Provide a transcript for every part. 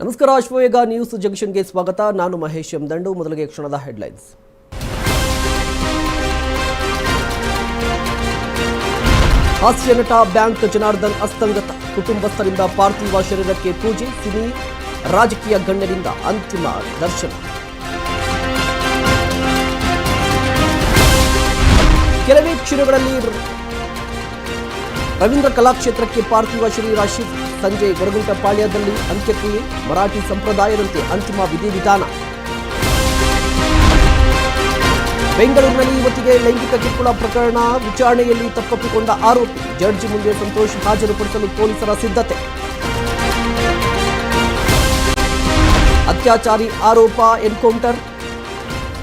ನಮಸ್ಕಾರ ಅಶ್ವವೇಗ ನ್ಯೂಸ್ ಜಂಕ್ಷನ್ಗೆ ಸ್ವಾಗತ. ನಾನು ಮಹೇಶ್ ದಂಡು ಮೊದಲಿಗೆ ಕ್ಷಣದ ಹೆಡ್ಲೈನ್ಸ್. ಹಾಸ್ಯ ನಟ ಬ್ಯಾಂಕ್ ಜನಾರ್ದನ್ ಅಸ್ತಂಗತ. ಕುಟುಂಬಸ್ಥರಿಂದ ಪಾರ್ಥಿವ ಶರೀರಕ್ಕೆ ಪೂಜೆ, ಸಿನಿ, ರಾಜಕೀಯ ಗಣ್ಯರಿಂದ ಅಂತಿಮ ದರ್ಶನ. ಕೆಲವೇ ಕ್ಷಣಗಳಲ್ಲಿ ರವೀಂದ್ರ ಕಲಾಕ್ಷೇತ್ರಕ್ಕೆ ಪಾರ್ಥಿವ ಶರೀರ ಶಿಫ್ಟ್ ಸಂಜೆ ಗೊರಗುಂಟಪಾಳ್ಯದಲ್ಲಿ ಅಂತ್ಯಕ್ರಿಯೆ ಮರಾಠಿ ಸಂಪ್ರದಾಯದಂತೆ ಅಂತಿಮ ವಿಧಿವಿಧಾನ ಬೆಂಗಳೂರಿನಲ್ಲಿ ಯುವತಿಗೆ ಲೈಂಗಿಕ ಕಿರುಕುಳ ಪ್ರಕರಣ ವಿಚಾರಣೆಯಲ್ಲಿ ತಪ್ಪೊಪ್ಪಿಕೊಂಡ ಆರೋಪಿ. ಜಡ್ಜ್ ಮುಂದೆ ಸಂತೋಷ್ ಹಾಜರುಪಡಿಸಲು ಪೊಲೀಸರ ಸಿದ್ಧತೆ. ಅತ್ಯಾಚಾರಿ ಆರೋಪ ಎನ್ಕೌಂಟರ್.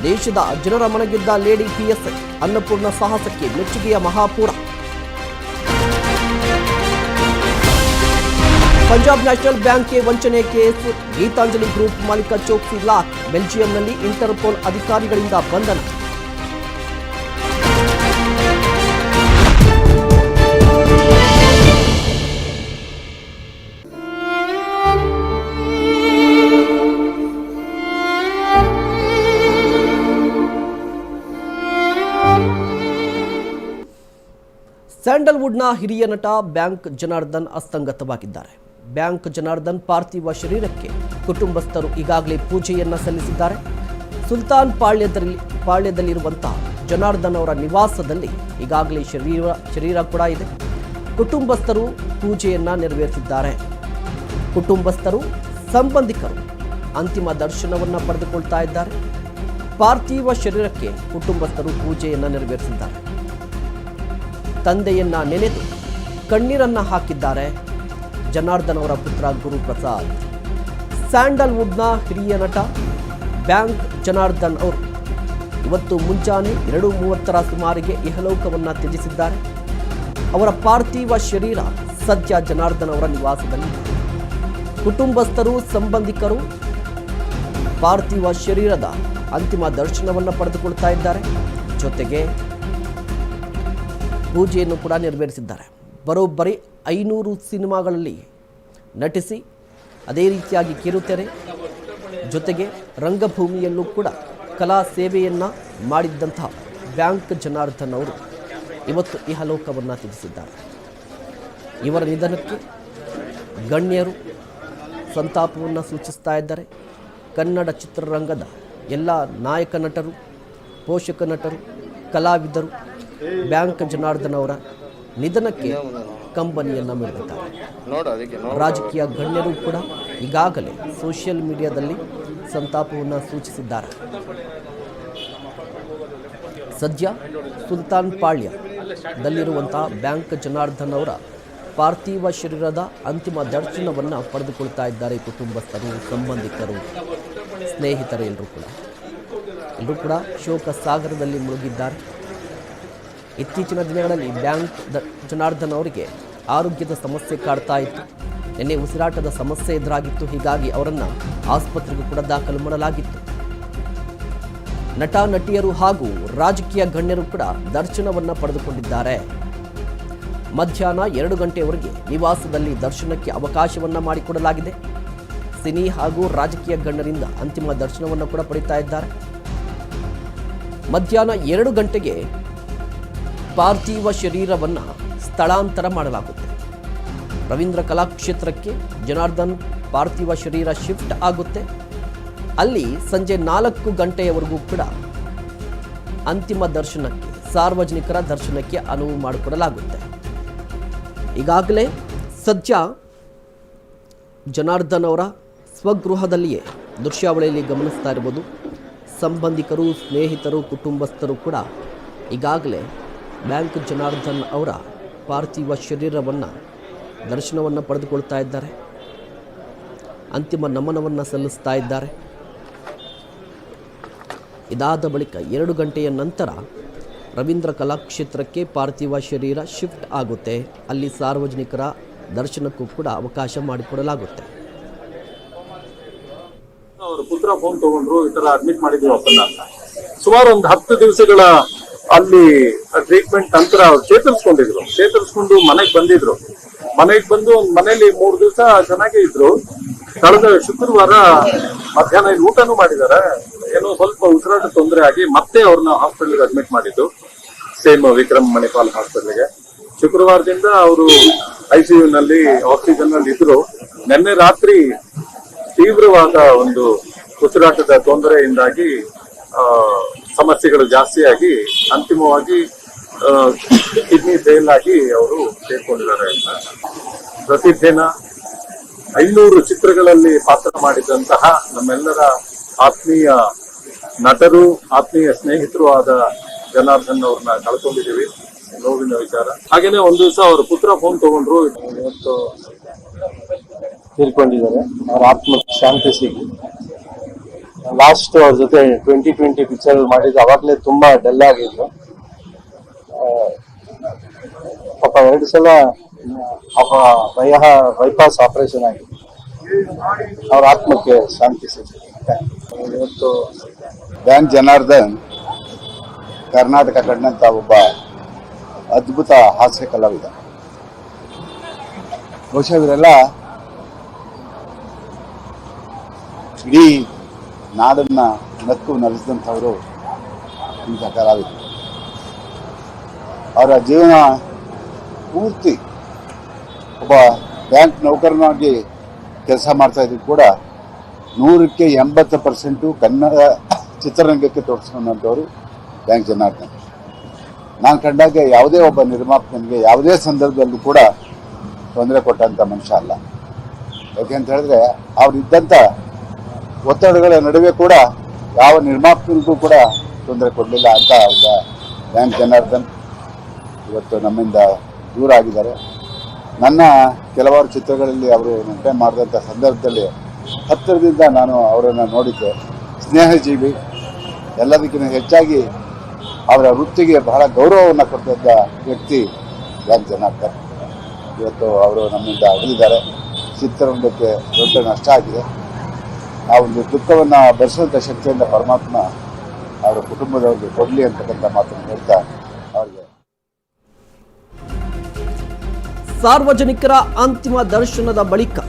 ದೇಶದ ಜನರ ಮನಗಿದ್ದ ಲೇಡಿ ಪಿಎಸ್ಐ. ಅನ್ನಪೂರ್ಣ ಸಾಹಸಕ್ಕೆ ಮೆಚ್ಚುಗೆಯ ಮಹಾಪೂರ. ಪಂಜಾಬ್ ನ್ಯಾಷನಲ್ ಬ್ಯಾಂಕ್ಗೆ ವಂಚನೆ ಕೇಸ್, ಗೀತಾಂಜಲಿ ಗ್ರೂಪ್ ಮಾಲೀಕ ಚೋಕ್ಸಿ ಲಾಕ್ ಬೆಲ್ಜಿಯಂನಲ್ಲಿ ಇಂಟರ್ಪೋಲ್ ಅಧಿಕಾರಿಗಳಿಂದ ಬಂಧನ. ಸ್ಯಾಂಡಲ್ವುಡ್ನ ಹಿರಿಯ ನಟ ಬ್ಯಾಂಕ್ ಜನಾರ್ದನ್ ಅಸ್ತಂಗತವಾಗಿದ್ದಾರೆ. ಬ್ಯಾಂಕ್ ಜನಾರ್ದನ್ ಪಾರ್ಥಿವ ಶರೀರಕ್ಕೆ ಕುಟುಂಬಸ್ಥರು ಈಗಾಗಲೇ ಪೂಜೆಯನ್ನ ಸಲ್ಲಿಸಿದ್ದಾರೆ. ಸುಲ್ತಾನ್ ಪಾಳ್ಯದಲ್ಲಿ, ಪಾಳ್ಯದಲ್ಲಿರುವಂತಹ ಜನಾರ್ದನ್ ಅವರ ನಿವಾಸದಲ್ಲಿ ಈಗಾಗಲೇ ಶರೀರ ಶರೀರ ಕೂಡ ಇದೆ. ಕುಟುಂಬಸ್ಥರು ಪೂಜೆಯನ್ನ ನೆರವೇರಿಸಿದ್ದಾರೆ. ಕುಟುಂಬಸ್ಥರು, ಸಂಬಂಧಿಕರು ಅಂತಿಮ ದರ್ಶನವನ್ನ ಪಡೆದುಕೊಳ್ತಾ ಇದ್ದಾರೆ. ಪಾರ್ಥಿವ ಶರೀರಕ್ಕೆ ಕುಟುಂಬಸ್ಥರು ಪೂಜೆಯನ್ನ ನೆರವೇರಿಸಿದ್ದಾರೆ. ತಂದೆಯನ್ನ ನೆನೆದು ಕಣ್ಣೀರನ್ನ ಹಾಕಿದ್ದಾರೆ. ಜನಾರ್ದನ್ ಅವರ ಪುತ್ರ ಗುರುಪ್ರಸಾದ್. ಸ್ಯಾಂಡಲ್ವುಡ್ನ ಹಿರಿಯ ನಟ ಬ್ಯಾಂಕ್ ಜನಾರ್ದನ್ ಅವರು ಇವತ್ತು ಮುಂಜಾನೆ ಎರಡು ಮೂವತ್ತರ ಸುಮಾರಿಗೆ ಇಹಲೋಕವನ್ನು ತ್ಯಜಿಸಿದ್ದಾರೆ. ಅವರ ಪಾರ್ಥಿವ ಶರೀರ ಸದ್ಯ ಜನಾರ್ದನ್ ಅವರ ನಿವಾಸದಲ್ಲಿ. ಕುಟುಂಬಸ್ಥರು, ಸಂಬಂಧಿಕರು ಪಾರ್ಥಿವ ಶರೀರದ ಅಂತಿಮ ದರ್ಶನವನ್ನು ಪಡೆದುಕೊಳ್ತಾ ಇದ್ದಾರೆ. ಜೊತೆಗೆ ಪೂಜೆಯನ್ನು ಕೂಡ ನೆರವೇರಿಸಿದ್ದಾರೆ. ಬರೋಬ್ಬರಿ ಐನೂರು ಸಿನಿಮಾಗಳಲ್ಲಿ ನಟಿಸಿ ಅದೇ ರೀತಿಯಾಗಿ ಕಿರುತೆರೆ ಜೊತೆಗೆ ರಂಗಭೂಮಿಯಲ್ಲೂ ಕೂಡ ಕಲಾ ಸೇವೆಯನ್ನು ಮಾಡಿದ್ದಂತಹ ಬ್ಯಾಂಕ್ ಜನಾರ್ದನ್ ಅವರು ಇವತ್ತು ಇಹಲೋಕವನ್ನು ತಿಳಿಸಿದ್ದಾರೆ. ಇವರ ನಿಧನಕ್ಕೆ ಗಣ್ಯರು ಸಂತಾಪವನ್ನು ಸೂಚಿಸ್ತಾ ಇದ್ದಾರೆ. ಕನ್ನಡ ಚಿತ್ರರಂಗದ ಎಲ್ಲ ನಾಯಕ ನಟರು, ಪೋಷಕ ನಟರು, ಕಲಾವಿದರು, ಬ್ಯಾಂಕ್ ಜನಾರ್ದನ್ ಅವರ ನಿಧನಕ್ಕೆ ಕಂಬನಿಯನ್ನು ಅದಕ್ಕೆ ರಾಜಕೀಯ ಗಣ್ಯರು ಕೂಡ ಈಗಾಗಲೇ ಸೋಷಿಯಲ್ ಮೀಡಿಯಾದಲ್ಲಿ ಸಂತಾಪವನ್ನು ಸೂಚಿಸಿದ್ದಾರೆ. ಸದ್ಯ ಸುಲ್ತಾನ್ ಪಾಳ್ಯದಲ್ಲಿರುವಂತಹ ಬ್ಯಾಂಕ್ ಜನಾರ್ದನ್ ಅವರ ಪಾರ್ಥಿವ ಶರೀರದ ಅಂತಿಮ ದರ್ಶನವನ್ನು ಪಡೆದುಕೊಳ್ತಾ ಇದ್ದಾರೆ ಕುಟುಂಬಸ್ಥರು ಸಂಬಂಧಿಕರು ಸ್ನೇಹಿತರು ಎಲ್ಲರೂ ಕೂಡ. ಎಲ್ಲರೂ ಕೂಡ ಶೋಕ ಸಾಗರದಲ್ಲಿ ಮುಳುಗಿದ್ದಾರೆ. ಇತ್ತೀಚಿನ ದಿನಗಳಲ್ಲಿ ಬ್ಯಾಂಕ್ ಜನಾರ್ದನ್ ಅವರಿಗೆ ಆರೋಗ್ಯದ ಸಮಸ್ಯೆ ಕಾಡ್ತಾ ಇತ್ತು. ನಿನ್ನೆ ಉಸಿರಾಟದ ಸಮಸ್ಯೆ ಎದುರಾಗಿತ್ತು. ಹೀಗಾಗಿ ಅವರನ್ನು ಆಸ್ಪತ್ರೆಗೂ ಕೂಡ ದಾಖಲು ಮಾಡಲಾಗಿತ್ತು. ನಟ, ನಟಿಯರು ಹಾಗೂ ರಾಜಕೀಯ ಗಣ್ಯರು ಕೂಡ ದರ್ಶನವನ್ನು ಪಡೆದುಕೊಂಡಿದ್ದಾರೆ. ಮಧ್ಯಾಹ್ನ ಎರಡು ಗಂಟೆಯವರೆಗೆ ನಿವಾಸದಲ್ಲಿ ದರ್ಶನಕ್ಕೆ ಅವಕಾಶವನ್ನು ಮಾಡಿಕೊಡಲಾಗಿದೆ. ಸಿನಿ ಹಾಗೂ ರಾಜಕೀಯ ಗಣ್ಯರಿಂದ ಅಂತಿಮ ದರ್ಶನವನ್ನು ಕೂಡ ಪಡಿತಾ ಇದ್ದಾರೆ. ಮಧ್ಯಾಹ್ನ ಎರಡು ಗಂಟೆಗೆ ಪಾರ್ಥಿವ ಶರೀರವನ್ನು ಸ್ಥಳಾಂತರ ಮಾಡಲಾಗುತ್ತೆ. ರವೀಂದ್ರ ಕಲಾಕ್ಷೇತ್ರಕ್ಕೆ ಜನಾರ್ದನ್ ಪಾರ್ಥಿವ ಶರೀರ ಶಿಫ್ಟ್ ಆಗುತ್ತೆ. ಅಲ್ಲಿ ಸಂಜೆ ನಾಲ್ಕು ಗಂಟೆಯವರೆಗೂ ಕೂಡ ಅಂತಿಮ ದರ್ಶನಕ್ಕೆ, ಸಾರ್ವಜನಿಕರ ದರ್ಶನಕ್ಕೆ ಅನುವು ಮಾಡಿಕೊಡಲಾಗುತ್ತೆ. ಈಗಾಗಲೇ ಸದ್ಯ ಜನಾರ್ದನ್ ಅವರ ಸ್ವಗೃಹದಲ್ಲಿಯೇ ದೃಶ್ಯಾವಳಿಯಲ್ಲಿ ಗಮನಿಸ್ತಾ ಇರ್ಬೋದು. ಸಂಬಂಧಿಕರು, ಸ್ನೇಹಿತರು, ಕುಟುಂಬಸ್ಥರು ಕೂಡ ಈಗಾಗಲೇ ಬ್ಯಾಂಕ್ ಜನಾರ್ದನ್ ಅವರ ಪಾರ್ಥಿವ ಶರೀರವನ್ನು, ದರ್ಶನವನ್ನು ಪಡೆದುಕೊಳ್ತಾ ಇದ್ದಾರೆ. ಅಂತಿಮ ನಮನವನ್ನು ಸಲ್ಲಿಸ್ತಾ ಇದ್ದಾರೆ. ಇದಾದ ಬಳಿಕ ಎರಡು ಗಂಟೆಯ ನಂತರ ರವೀಂದ್ರ ಕಲಾಕ್ಷೇತ್ರಕ್ಕೆ ಪಾರ್ಥಿವ ಶರೀರ ಶಿಫ್ಟ್ ಆಗುತ್ತೆ. ಅಲ್ಲಿ ಸಾರ್ವಜನಿಕರ ದರ್ಶನಕ್ಕೂ ಕೂಡ ಅವಕಾಶ ಮಾಡಿಕೊಡಲಾಗುತ್ತೆ. ಪುತ್ರ ಫೋನ್ ತಗೊಂಡ್ರು ಈ ತರ ಅಡ್ಮಿಟ್ ಮಾಡಿದ್ವಿ ಸುಮಾರು ಒಂದು ಹತ್ತು ದಿವಸಗಳ ಅಲ್ಲಿ ಟ್ರೀಟ್ಮೆಂಟ್ ನಂತರ ಅವ್ರು ಚೇತರಿಸ್ಕೊಂಡಿದ್ರು. ಚೇತರಿಸ್ಕೊಂಡು ಮನೆಗೆ ಬಂದಿದ್ರು. ಮನೆಗೆ ಬಂದು ಮನೆಯಲ್ಲಿ ಮೂರು ದಿವಸ ಚೆನ್ನಾಗೇ ಇದ್ರು. ಕಳೆದ ಶುಕ್ರವಾರ ಮಧ್ಯಾಹ್ನ ಇಲ್ಲಿ ಊಟನೂ ಮಾಡಿದ್ದಾರೆ ಏನೋ ಸ್ವಲ್ಪ ಉಸಿರಾಟ ತೊಂದರೆ ಆಗಿ ಮತ್ತೆ ಅವ್ರನ್ನ ಹಾಸ್ಪಿಟಲ್ಗೆ ಅಡ್ಮಿಟ್ ಮಾಡಿದ್ದು. ಸೇಮ್ ವಿಕ್ರಮ್ ಮಣಿಪಾಲ್ ಹಾಸ್ಪಿಟಲ್ಗೆ ಶುಕ್ರವಾರದಿಂದ ಅವರು ಐಸಿಯು ನಲ್ಲಿ ಆಕ್ಸಿಜನ್ನಲ್ಲಿ ಇದ್ರು. ನಿನ್ನೆ ರಾತ್ರಿ ತೀವ್ರವಾದ ಒಂದು ಉಸಿರಾಟದ ತೊಂದರೆಯಿಂದಾಗಿ ಸಮಸ್ಯೆಗಳು ಜಾಸ್ತಿಯಾಗಿ ಅಂತಿಮವಾಗಿ ಕಿಡ್ನಿ ಫೇಲ್ ಆಗಿ ಅವರು ಸೇರ್ಕೊಂಡಿದ್ದಾರೆ. ಅಂತ ಪ್ರತಿದಿನ ಐನೂರು ಚಿತ್ರಗಳಲ್ಲಿ ಪಾತ್ರ ಮಾಡಿದಂತಹ ನಮ್ಮೆಲ್ಲರ ಆತ್ಮೀಯ ನಟರು, ಆತ್ಮೀಯ ಸ್ನೇಹಿತರು ಆದ ಜನಾರ್ದನ್ ಅವ್ರನ್ನ ಕಳ್ಕೊಂಡಿದ್ದೀವಿ. ನೋವಿನ ವಿಚಾರ. ಹಾಗೇನೆ ಒಂದು ದಿವಸ ಅವ್ರ ಪುತ್ರ ಫೋನ್ ತಗೊಂಡ್ರು. ಇವತ್ತು ತೀರ್ಕೊಂಡಿದ್ದಾರೆ. ಅವ್ರ ಆತ್ಮಕ್ಕೆ ಶಾಂತಿ ಸಿಗಿ ಲಾಸ್ಟ್ ಅವ್ರ ಜೊತೆ ಟ್ವೆಂಟಿ ಟ್ವೆಂಟಿ ಪಿಕ್ಚರ್ ಮಾಡಿದ್ದು ಅವಾಗಲೇ ತುಂಬಾ ಡಲ್ ಆಗಿದ್ರು ಪಾಪ ಎರಡು ಸಲ ವಯ ಬೈಪಾಸ್ ಆಪರೇಷನ್ ಆಗಿದೆ. ಅವ್ರ ಆತ್ಮಕ್ಕೆ ಶಾಂತಿ ಸಿಗಲಿ ಇವತ್ತು ಬ್ಯಾಂಕ್ ಜನಾರ್ದನ್, ಕರ್ನಾಟಕ ಕಂಡಂತ ಒಬ್ಬ ಅದ್ಭುತ ಹಾಸ್ಯ ಕಲಾವಿದ. ಬಹುಶಃ ಇವರೆಲ್ಲ ಇಡೀ ನಾಡನ್ನ ನಕ್ಕು ನಲಿಸಿದಂಥವರು ಇಂಥ ಕಲಾವಿದರು ಅವರ ಜೀವನ ಪೂರ್ತಿ ಒಬ್ಬ ಬ್ಯಾಂಕ್ ನೌಕರನಾಗಿ ಕೆಲಸ ಮಾಡ್ತಾ ಇದ್ರು ಕೂಡ ನೂರಕ್ಕೆ ಎಂಬತ್ತು ಪರ್ಸೆಂಟು ಕನ್ನಡ ಚಿತ್ರರಂಗಕ್ಕೆ ತೋರಿಸ್ಕೊಂಡಂಥವ್ರು ಬ್ಯಾಂಕ್ ಜನಾರ್ದನ್. ನಾನು ಕಂಡಾಗ ಯಾವುದೇ ಒಬ್ಬ ನಿರ್ಮಾಪಕನಿಗೆ ಯಾವುದೇ ಸಂದರ್ಭದಲ್ಲೂ ಕೂಡ ತೊಂದರೆ ಕೊಟ್ಟಂಥ ಮನುಷ್ಯ ಅಲ್ಲ. ಯಾಕೆಂತ ಹೇಳಿದ್ರೆ ಅವರಿದ್ದಂಥ ಒತ್ತಡಗಳ ನಡುವೆ ಕೂಡ ಯಾವ ನಿರ್ಮಾಪಕರಿಗೂ ಕೂಡ ತೊಂದರೆ ಕೊಡಲಿಲ್ಲ ಅಂತ ಈಗ ಬ್ಯಾಂಕ್ ಜನಾರ್ದನ್ ಇವತ್ತು ನಮ್ಮಿಂದ ದೂರ ಆಗಿದ್ದಾರೆ ನನ್ನ ಕೆಲವಾರು ಚಿತ್ರಗಳಲ್ಲಿ ಅವರು ನಟನೆ ಮಾಡಿದಂಥ ಸಂದರ್ಭದಲ್ಲಿ ಹತ್ತಿರದಿಂದ ನಾನು ಅವರನ್ನು ನೋಡಿದ್ದೆ. ಸ್ನೇಹಜೀವಿ, ಎಲ್ಲದಕ್ಕಿಂತ ಹೆಚ್ಚಾಗಿ ಅವರ ವೃತ್ತಿಗೆ ಬಹಳ ಗೌರವವನ್ನು ಕೊಟ್ಟಿದ್ದ ವ್ಯಕ್ತಿ ಬ್ಯಾಂಕ್ ಜನಾರ್ದನ್. ಇವತ್ತು ಅವರು ನಮ್ಮಿಂದ ಅಗಲಿದ್ದಾರೆ. ಚಿತ್ರರಂಗಕ್ಕೆ ದೊಡ್ಡ ನಷ್ಟ ಆಗಿದೆ. ಆ ಒಂದು ದುಃಖವನ್ನು ಭರಿಸುವಂಥ ಶಕ್ತಿಯಿಂದ ಪರಮಾತ್ಮ ಅವರ ಕುಟುಂಬದವರಿಗೆ ಕೊಡಲಿ ಅಂತಕ್ಕಂಥ ಮಾತನ್ನು ಹೇಳ್ತಾ ಅವರಿಗೆ. ಸಾರ್ವಜನಿಕರ ಅಂತಿಮ ದರ್ಶನದ ಬಳಿಕ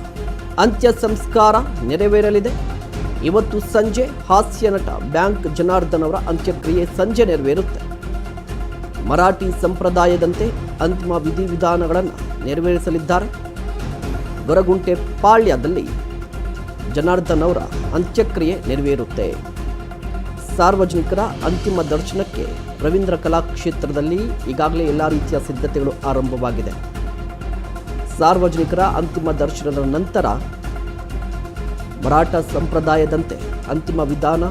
ಅಂತ್ಯ ಸಂಸ್ಕಾರ ನೆರವೇರಲಿದೆ. ಇವತ್ತು ಸಂಜೆ ಹಾಸ್ಯ ನಟ ಬ್ಯಾಂಕ್ ಜನಾರ್ದನ್ ಅವರ ಅಂತ್ಯಕ್ರಿಯೆ ಸಂಜೆ ನೆರವೇರುತ್ತೆ. ಮರಾಠಿ ಸಂಪ್ರದಾಯದಂತೆ ಅಂತಿಮ ವಿಧಿವಿಧಾನಗಳನ್ನು ನೆರವೇರಿಸಲಿದ್ದಾರೆ. ಗೊರಗುಂಟೆ ಪಾಳ್ಯದಲ್ಲಿ ಜನಾರ್ದನ್ ಅವರ ಅಂತ್ಯಕ್ರಿಯೆ ನೆರವೇರುತ್ತೆ. ಸಾರ್ವಜನಿಕರ ಅಂತಿಮ ದರ್ಶನಕ್ಕೆ ರವೀಂದ್ರ ಕಲಾಕ್ಷೇತ್ರದಲ್ಲಿ ಈಗಾಗಲೇ ಎಲ್ಲ ರೀತಿಯ ಸಿದ್ಧತೆಗಳು ಆರಂಭವಾಗಿದೆ. ಸಾರ್ವಜನಿಕರ ಅಂತಿಮ ದರ್ಶನದ ನಂತರ ಮರಾಠ ಸಂಪ್ರದಾಯದಂತೆ ಅಂತಿಮ ವಿಧಾನ,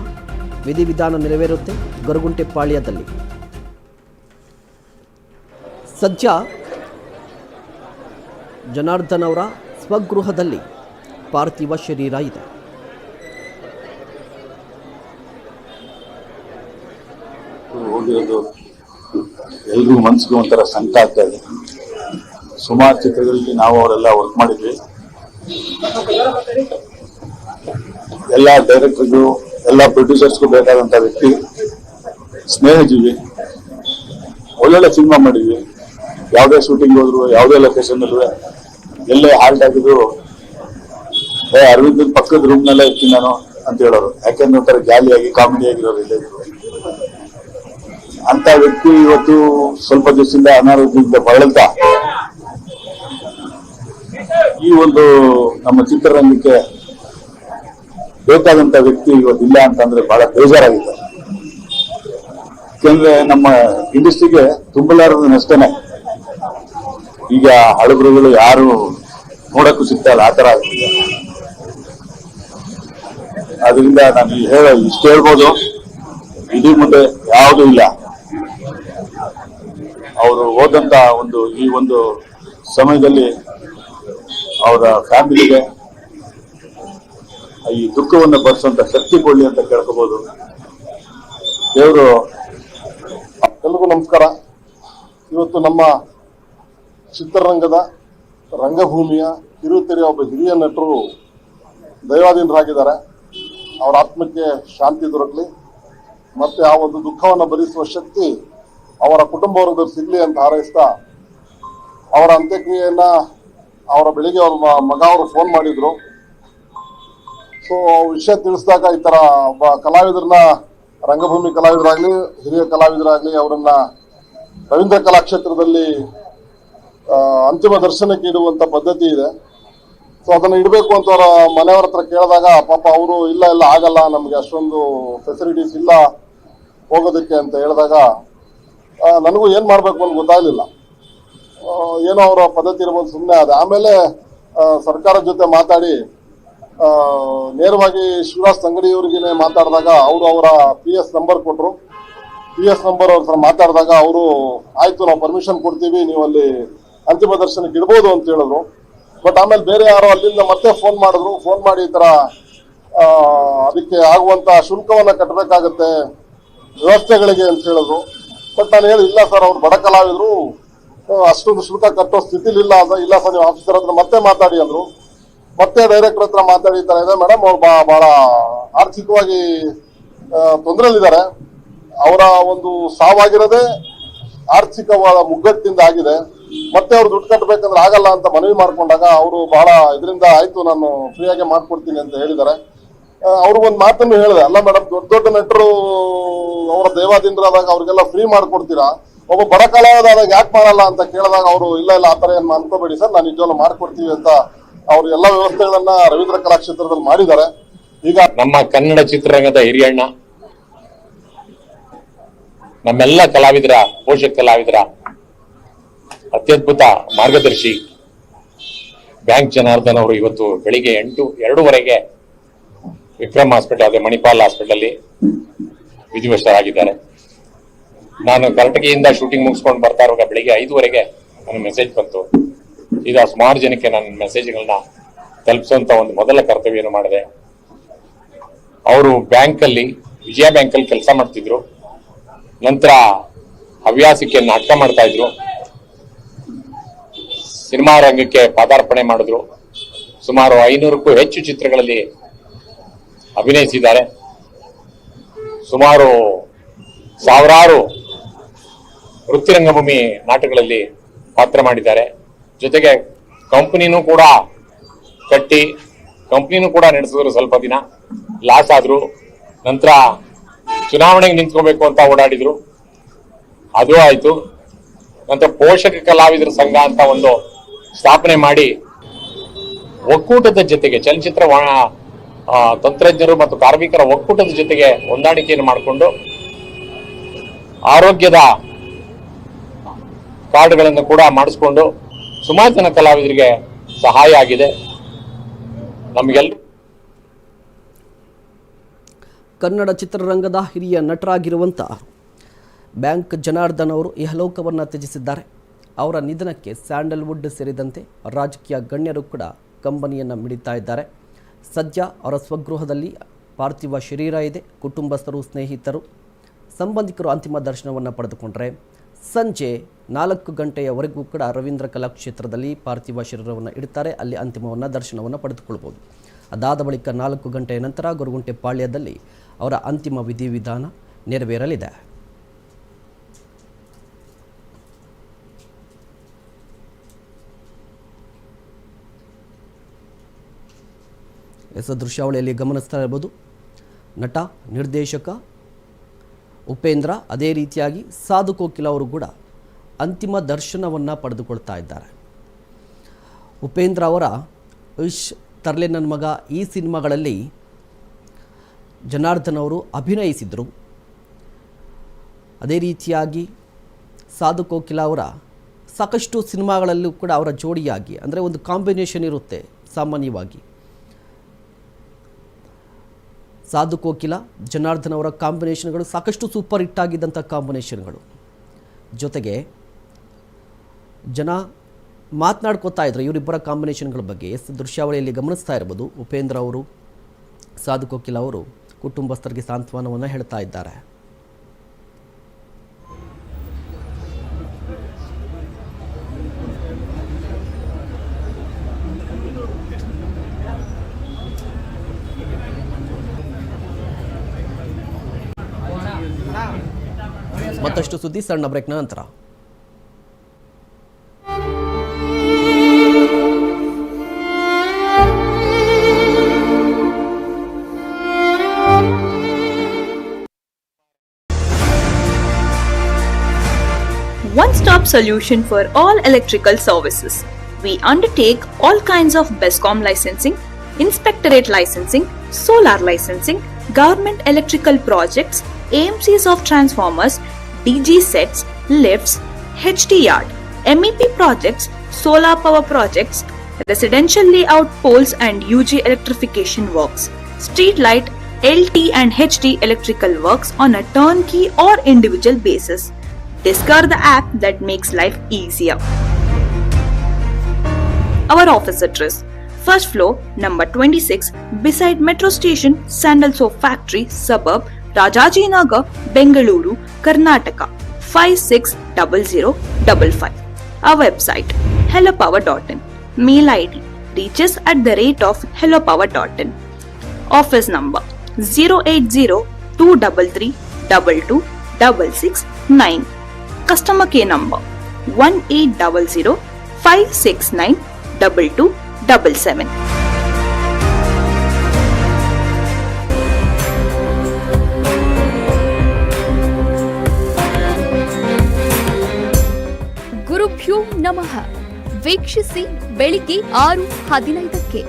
ವಿಧಿವಿಧಾನ ನೆರವೇರುತ್ತೆ ಗರುಗುಂಟೆಪಾಳ್ಯದಲ್ಲಿ. ಸದ್ಯ ಜನಾರ್ದನ್ ಅವರ ಸ್ವಗೃಹದಲ್ಲಿ ಪಾರ್ಥಿವ ಶರೀರ ಇದೆ. ಎಲ್ರಿಗೂ ಮನ್ಸಿಗೆ ಒಂಥರ ಸಂಕಟ ಆಗ್ತಾ ಇದೆ. ಸುಮಾರು ಚಿತ್ರಗಳಲ್ಲಿ ನಾವು ಅವರೆಲ್ಲ ವರ್ಕ್ ಮಾಡಿದ್ವಿ. ಎಲ್ಲ ಡೈರೆಕ್ಟರ್ಗೂ ಎಲ್ಲ ಪ್ರೊಡ್ಯೂಸರ್ಸ್ಗೂ ಬೇಕಾದಂತ ವ್ಯಕ್ತಿ, ಸ್ನೇಹಜೀವಿ, ಒಳ್ಳೊಳ್ಳೆ ಸಿನಿಮಾ ಮಾಡಿದ್ವಿ. ಯಾವುದೇ ಶೂಟಿಂಗ್ ಹೋದ್ರು, ಯಾವುದೇ ಲೊಕೇಶನ್ ಅಲ್ಲೂ ಎಲ್ಲೇ ಹಾಲ್ಟ್ ಆಗಿದ್ರು ಏ, ಅರವಿಂದ್ ಪಕ್ಕದ ರೂಮ್ ನಲ್ಲೇ ಇರ್ತೀನಿ ನಾನು ಅಂತ ಹೇಳೋರು. ಯಾಕೆಂದ್ರೆ ಒಂಥರ ಜಾಲಿಯಾಗಿ ಕಾಮಿಡಿ ಆಗಿರೋರು ಇಲ್ಲೇ ಅಂತ ವ್ಯಕ್ತಿ ಇವತ್ತು ಸ್ವಲ್ಪ ದಿವಸದಿಂದ ಅನಾರೋಗ್ಯದಿಂದ ಬಳಲ್ತ? ಈ ಒಂದು ನಮ್ಮ ಚಿತ್ರರಂಗಕ್ಕೆ ಬೇಕಾದಂತ ವ್ಯಕ್ತಿ ಇವತ್ತು ಇಲ್ಲ ಅಂತಂದ್ರೆ ಬಹಳ ಬೇಜಾರಾಗಿದೆ ಯಾಕೆಂದ್ರೆ ನಮ್ಮ ಇಂಡಸ್ಟ್ರಿಗೆ ತುಂಬಲಾರದ ನಷ್ಟನೇ. ಈಗ ಹಳಬರುಗಳು ಯಾರು ನೋಡಕ್ಕೂ ಸಿಗ್ತಾ ಇಲ್ಲ, ಆ ತರ ಆಗಿದೆ. ಅದರಿಂದ ನಾನು ಹೇಳ, ಇಷ್ಟು ಹೇಳ್ಬೋದು. ಇಡೀ ಮುಂದೆ ಯಾವುದೂ ಇಲ್ಲ. ಅವರು ಹೋದಂತ ಒಂದು, ಈ ಒಂದು ಸಮಯದಲ್ಲಿ ಅವರ ಫ್ಯಾಮಿಲಿಗೆ ಈ ದುಃಖವನ್ನು ಭರಿಸುವಂತ ಶಕ್ತಿ ಕೊಡಲಿ ಅಂತ ಕೇಳ್ಕೋಬಹುದು ದೇವರು ಎಲ್ರಿಗೂ ನಮಸ್ಕಾರ. ಇವತ್ತು ನಮ್ಮ ಚಿತ್ರರಂಗದ ರಂಗಭೂಮಿಯ ಕಿರುತೆರೆಯ ಒಬ್ಬ ಹಿರಿಯ ನಟರು ದೈವಾಧೀನರಾಗಿದ್ದಾರೆ ಅವರ ಆತ್ಮಕ್ಕೆ ಶಾಂತಿ ದೊರಕಲಿ ಮತ್ತೆ ಆ ಒಂದು ದುಃಖವನ್ನು ಭರಿಸುವ ಶಕ್ತಿ ಅವರ ಕುಟುಂಬ ಸಿಗಲಿ ಅಂತ ಹಾರೈಸ್ತಾ ಅವರ ಅಂತ್ಯಕ್ರಿಯೆಯನ್ನ ಅವರ ಬೆಳಿಗ್ಗೆ ಅವ್ರ ಮಗ ಅವರು ಫೋನ್ ಮಾಡಿದ್ರು. ಸೊ ವಿಷಯ ತಿಳಿಸಿದಾಗ ಈ ತರ ಒಬ್ಬ ಕಲಾವಿದರನ್ನ, ರಂಗಭೂಮಿ ಕಲಾವಿದರಾಗ್ಲಿ, ಹಿರಿಯ ಕಲಾವಿದರಾಗ್ಲಿ ಅವರನ್ನ ರವೀಂದ್ರ ಕಲಾಕ್ಷೇತ್ರದಲ್ಲಿ ಅಂತಿಮ ದರ್ಶನಕ್ಕೆ ಇಡುವಂತ ಪದ್ಧತಿ ಇದೆ. ಸೊ ಅದನ್ನ ಇಡಬೇಕು ಅಂತ ಅವರ ಮನೆಯವ್ರ ಹತ್ರ ಕೇಳಿದಾಗ, ಪಾಪ ಅವರು ಇಲ್ಲ ಇಲ್ಲ, ಆಗಲ್ಲ, ನಮಗೆ ಅಷ್ಟೊಂದು ಫೆಸಿಲಿಟೀಸ್ ಇಲ್ಲ ಹೋಗೋದಕ್ಕೆ ಅಂತ ಹೇಳಿದಾಗ ನನಗೂ ಏನು ಮಾಡಬೇಕು ಅಂತ ಗೊತ್ತಾಗ್ಲಿಲ್ಲ. ಏನೋ ಅವರ ಪದ್ಧತಿ ಇರ್ಬೋದು ಸುಮ್ಮನೆ ಅದ ಆಮೇಲೆ ಸರ್ಕಾರದ ಜೊತೆ ಮಾತಾಡಿ ನೇರವಾಗಿ ಶಿವರಾಜ್ ತಂಗಡಿಯವರಿಗೇನೆ ಮಾತಾಡಿದಾಗ ಅವರು ಅವರ ಪಿ ಎಸ್ ನಂಬರ್ ಕೊಟ್ಟರು ಪಿ ಎಸ್ ನಂಬರ್ ಅವ್ರ ಹತ್ರ ಮಾತಾಡಿದಾಗ ಅವರು, ಆಯ್ತು, ನಾವು ಪರ್ಮಿಷನ್ ಕೊಡ್ತೀವಿ ನೀವು ಅಲ್ಲಿ ಅಂತಿಮ ದರ್ಶನಕ್ಕೆ ಇಡ್ಬೋದು ಅಂತ ಹೇಳಿದ್ರು. ಬಟ್ ಆಮೇಲೆ ಬೇರೆ ಯಾರೋ ಅಲ್ಲಿಂದ ಮತ್ತೆ ಫೋನ್ ಮಾಡಿದ್ರು. ಫೋನ್ ಮಾಡಿ ಈ ಆ, ಅದಕ್ಕೆ ಆಗುವಂತ ಶುಲ್ಕವನ್ನ ಕಟ್ಟಬೇಕಾಗತ್ತೆ ವ್ಯವಸ್ಥೆಗಳಿಗೆ ಅಂತ ಹೇಳಿದ್ರು. ಬಟ್ ನಾನು ಹೇಳಿ ಇಲ್ಲ ಸರ್ ಅವ್ರು ಬಡ ಕಲಾವಿದ್ರು. ಅಷ್ಟೊಂದು ಶುಲ್ಕ ಕಟ್ಟೋ ಸ್ಥಿತಿಲಿ ಇಲ್ಲ ಅದ ಇಲ್ಲ ಸರ್ ನೀವು ಆಫೀಸರ್ ಹತ್ರ ಮತ್ತೆ ಮಾತಾಡಿ ಅಂದ್ರು. ಮತ್ತೆ ಡೈರೆಕ್ಟರ್ ಹತ್ರ ಮಾತಾಡಿ ತರ ಇದೆ. ಮೇಡಮ್ ಅವ್ರು ಬಹಳ ಆರ್ಥಿಕವಾಗಿ ತೊಂದರೆಯಲ್ಲಿದ್ದಾರೆ ಅವರ ಒಂದು ಸಾವಾಗಿರೋದೇ ಆರ್ಥಿಕವಾದ ಮುಗ್ಗಟ್ಟಿಂದ ಆಗಿದೆ ಮತ್ತೆ ಅವ್ರು ದುಡ್ಡು ಕಟ್ಟಬೇಕಂದ್ರೆ ಆಗಲ್ಲ ಅಂತ ಮನವಿ ಮಾಡ್ಕೊಂಡಾಗ ಅವರು ಬಹಳ ಇದರಿಂದ ಆಯ್ತು, ನಾನು ಫ್ರೀಯಾಗಿ ಮಾಡ್ಕೊಡ್ತೀನಿ ಅಂತ ಹೇಳಿದ್ದಾರೆ. ಅವ್ರಿಗೆ ಒಂದು ಮಾತನ್ನು ಹೇಳಿದೆ, ಅಲ್ಲ ಮೇಡಮ್ ದೊಡ್ಡ ದೊಡ್ಡ ನಟರು ಅವರ ದೇವಾದಿಂದ್ರಾದಾಗ ಅವ್ರಿಗೆಲ್ಲ ಫ್ರೀ ಮಾಡ್ಕೊಡ್ತೀರಾ? ಒಬ್ಬ ಬಡ ಕಲಾವಿದ ಆದಾಗ ಯಾಕೆ ಮಾಡಲ್ಲ ಅಂತ ಕೇಳಿದಾಗ ಅವರು, ಇಲ್ಲ ಇಲ್ಲ, ಆ ಥರ ಏನು ಅನ್ಕೋಬೇಡಿ ಸರ್, ನಾನು ನಿಜವಾಗ್ಲೂ ಮಾಡ್ಕೊಡ್ತೀವಿ ಅಂತ ಅವ್ರ ಎಲ್ಲ ವ್ಯವಸ್ಥೆಗಳನ್ನ ರವೀಂದ್ರ ಕಲಾಕ್ಷೇತ್ರದಲ್ಲಿ ಮಾಡಿದ್ದಾರೆ. ಈಗ ನಮ್ಮ ಕನ್ನಡ ಚಿತ್ರರಂಗದ ಹಿರಿಯಣ್ಣ, ನಮ್ಮೆಲ್ಲ ಕಲಾವಿದರ, ಪೋಷಕ ಕಲಾವಿದರ ಅತ್ಯದ್ಭುತ ಮಾರ್ಗದರ್ಶಿ ಬ್ಯಾಂಕ್ ಜನಾರ್ದನ್ ಅವರು ಇವತ್ತು ಬೆಳಿಗ್ಗೆ ಎಂಟು, ಎರಡೂವರೆಗೆ ವಿಕ್ರಮ್ ಹಾಸ್ಪಿಟಲ್, ಅದೇ ಮಣಿಪಾಲ್ ಹಾಸ್ಪಿಟಲ್ ಅಲ್ಲಿ ವಿಧಿವಶರಾಗಿದ್ದಾರೆ. ನಾನು ಕರ್ಟಗಿಯಿಂದ ಶೂಟಿಂಗ್ ಮುಗಿಸ್ಕೊಂಡು ಬರ್ತಾ ಇರುವಾಗ ಬೆಳಿಗ್ಗೆ ಐದುವರೆಗೆ ನನಗೆ ಮೆಸೇಜ್ ಬಂತು. ಈಗ ಸುಮಾರು ಜನಕ್ಕೆ ನನ್ನ ಮೆಸೇಜ್ಗಳನ್ನ ತಲುಪಿಸುವಂತ ಒಂದು ಮೊದಲ ಕರ್ತವ್ಯವನ್ನು ಮಾಡಿದೆ. ಅವರು ಬ್ಯಾಂಕಲ್ಲಿ, ವಿಜಯ ಬ್ಯಾಂಕಲ್ಲಿ ಕೆಲಸ ಮಾಡ್ತಿದ್ರು. ನಂತರ ಹವ್ಯಾಸಕ್ಕೆ ನಾಟಕ ಮಾಡ್ತಾ ಇದ್ರು. ಸಿನಿಮಾ ರಂಗಕ್ಕೆ ಪಾದಾರ್ಪಣೆ ಮಾಡಿದ್ರು. ಸುಮಾರು ಐನೂರಕ್ಕೂ ಹೆಚ್ಚು ಚಿತ್ರಗಳಲ್ಲಿ ಅಭಿನಯಿಸಿದ್ದಾರೆ. ಸುಮಾರು ಸಾವಿರಾರು ವೃತ್ತಿರಂಗಭೂಮಿ ನಾಟಕಗಳಲ್ಲಿ ಪಾತ್ರ ಮಾಡಿದ್ದಾರೆ. ಜೊತೆಗೆ ಕಂಪನಿನೂ ಕೂಡ ಕಟ್ಟಿ, ಕಂಪ್ನಿನೂ ಕೂಡ ನಡೆಸಿದ್ರು ಸ್ವಲ್ಪ ದಿನ. ಲಾಸ್ ಆದ್ರು ನಂತರ ಚುನಾವಣೆಗೆ ನಿಂತ್ಕೋಬೇಕು ಅಂತ ಓಡಾಡಿದ್ರು. ಅದು ಆಯ್ತು. ನಂತರ ಪೋಷಕ ಕಲಾವಿದರ ಸಂಘ ಅಂತ ಒಂದು ಸ್ಥಾಪನೆ ಮಾಡಿ ಒಕ್ಕೂಟದ ಜೊತೆಗೆ ಚಲನಚಿತ್ರ ತಂತ್ರಜ್ಞರು ಮತ್ತು ಕಾರ್ಮಿಕರ ಒಕ್ಕೂಟದ ಜೊತೆಗೆ ಹೊಂದಾಣಿಕೆಯನ್ನು ಮಾಡಿಕೊಂಡು ಆರೋಗ್ಯದ ಕಾರ್ಡ್ಗಳನ್ನು ಕೂಡ ಮಾಡಿಸ್ಕೊಂಡು ಸುಮಾರು ಜನ ಕಲಾವಿದರಿಗೆ ಸಹಾಯ ಆಗಿದೆ. ನಮಗೆಲ್ಲ ಕನ್ನಡ ಚಿತ್ರರಂಗದ ಹಿರಿಯ ನಟರಾಗಿರುವಂಥ ಬ್ಯಾಂಕ್ ಜನಾರ್ದನ್ ಅವರು ಇಹಲೋಕವನ್ನು ತ್ಯಜಿಸಿದ್ದಾರೆ. ಅವರ ನಿಧನಕ್ಕೆ ಸ್ಯಾಂಡಲ್ವುಡ್ ಸೇರಿದಂತೆ ರಾಜಕೀಯ ಗಣ್ಯರು ಕೂಡ ಕಂಬನಿಯನ್ನು ಮಿಡಿತಾ ಇದ್ದಾರೆ. ಸದ್ಯ ಅವರ ಸ್ವಗೃಹದಲ್ಲಿ ಪಾರ್ಥಿವ ಶರೀರ ಇದೆ. ಕುಟುಂಬಸ್ಥರು, ಸ್ನೇಹಿತರು, ಸಂಬಂಧಿಕರು ಅಂತಿಮ ದರ್ಶನವನ್ನು ಪಡೆದುಕೊಂಡರೆ ಸಂಜೆ ನಾಲ್ಕು ಗಂಟೆಯವರೆಗೂ ಕೂಡ ರವೀಂದ್ರ ಕಲಾಕ್ಷೇತ್ರದಲ್ಲಿ ಪಾರ್ಥಿವ ಶರೀರವನ್ನು ಇಡ್ತಾರೆ. ಅಲ್ಲಿ ಅಂತಿಮವನ್ನು ದರ್ಶನವನ್ನು ಪಡೆದುಕೊಳ್ಬೋದು. ಅದಾದ ಬಳಿಕ ನಾಲ್ಕು ಗಂಟೆಯ ನಂತರ ಗುರುಗುಂಟೆ ಪಾಳ್ಯದಲ್ಲಿ ಅವರ ಅಂತಿಮ ವಿಧಿವಿಧಾನ ನೆರವೇರಲಿದೆ. ಎಸ್ ದೃಶ್ಯಾವಳಿಯಲ್ಲಿ ಗಮನಿಸ್ತಾ ಇರ್ಬೋದು. ನಟ, ನಿರ್ದೇಶಕ ಉಪೇಂದ್ರ ಅದೇ ರೀತಿಯಾಗಿ ಸಾಧು ಕೋಕಿಲ ಅವರು ಕೂಡ ಅಂತಿಮ ದರ್ಶನವನ್ನು ಪಡೆದುಕೊಳ್ತಾ ಇದ್ದಾರೆ. ಉಪೇಂದ್ರ ಅವರ ಇಶ್ ತರ್ಲೆ ನನ್ನ ಮಗ ಈ ಸಿನಿಮಾಗಳಲ್ಲಿ ಜನಾರ್ದನ್ ಅವರು ಅಭಿನಯಿಸಿದರು. ಅದೇ ರೀತಿಯಾಗಿ ಸಾಧು ಕೋಕಿಲ ಅವರ ಸಾಕಷ್ಟು ಸಿನಿಮಾಗಳಲ್ಲೂ ಕೂಡ ಅವರ ಜೋಡಿಯಾಗಿ, ಅಂದರೆ ಒಂದು ಕಾಂಬಿನೇಷನ್ ಇರುತ್ತೆ ಸಾಮಾನ್ಯವಾಗಿ. ಸಾಧು ಕೋಕಿಲ ಜನಾರ್ದನ್ ಅವರ ಕಾಂಬಿನೇಷನ್ಗಳು ಸಾಕಷ್ಟು ಸೂಪರ್ ಹಿಟ್ ಆಗಿದ್ದಂಥ ಕಾಂಬಿನೇಷನ್ಗಳು. ಜೊತೆಗೆ ಜನ ಮಾತನಾಡ್ಕೋತಾ ಇದ್ರು ಇವರಿಬ್ಬರ ಕಾಂಬಿನೇಷನ್ಗಳ ಬಗ್ಗೆ. ಎಸ್ ದೃಶ್ಯಾವಳಿಯಲ್ಲಿ ಗಮನಿಸ್ತಾ ಇರ್ಬೋದು. ಉಪೇಂದ್ರ ಅವರು, ಸಾಧು ಕೋಕಿಲ ಅವರು ಕುಟುಂಬಸ್ಥರಿಗೆ ಸಾಂತ್ವನವನ್ನು ಹೇಳ್ತಾ ಇದ್ದಾರೆ. ಮತ್ತಷ್ಟು ಸುದ್ದಿ ಸಣ್ಣ ಬ್ರೇಕ್ನ ನಂತರ one-stop solution for all electrical services. We undertake all kinds of BESCOM licensing, inspectorate licensing, solar licensing, government electrical projects, AMCs of transformers DG sets, lifts, HT yard, MEP projects, solar power projects, residential layout poles and UG electrification works, street light, LT and HT electrical works on a turnkey or individual basis. Discover the app that makes life easier. Our office address First floor, number 26, beside Metro Station, Sandal Soap Factory, suburb, Rajajinagar Bengaluru Karnataka five six double zero double five website hello power dot in mail ID reaches at the rate of hello power dot in office number zero zero two double three double two double six nine customer care number one eight double zero five six nine double two double seven ಗುರುಭ್ಯೋ ನಮಃ. ವೀಕ್ಷಿಸಿ ಬೆಳಿಗ್ಗೆ ಆರು ಹದಿನೈದಕ್ಕೆ.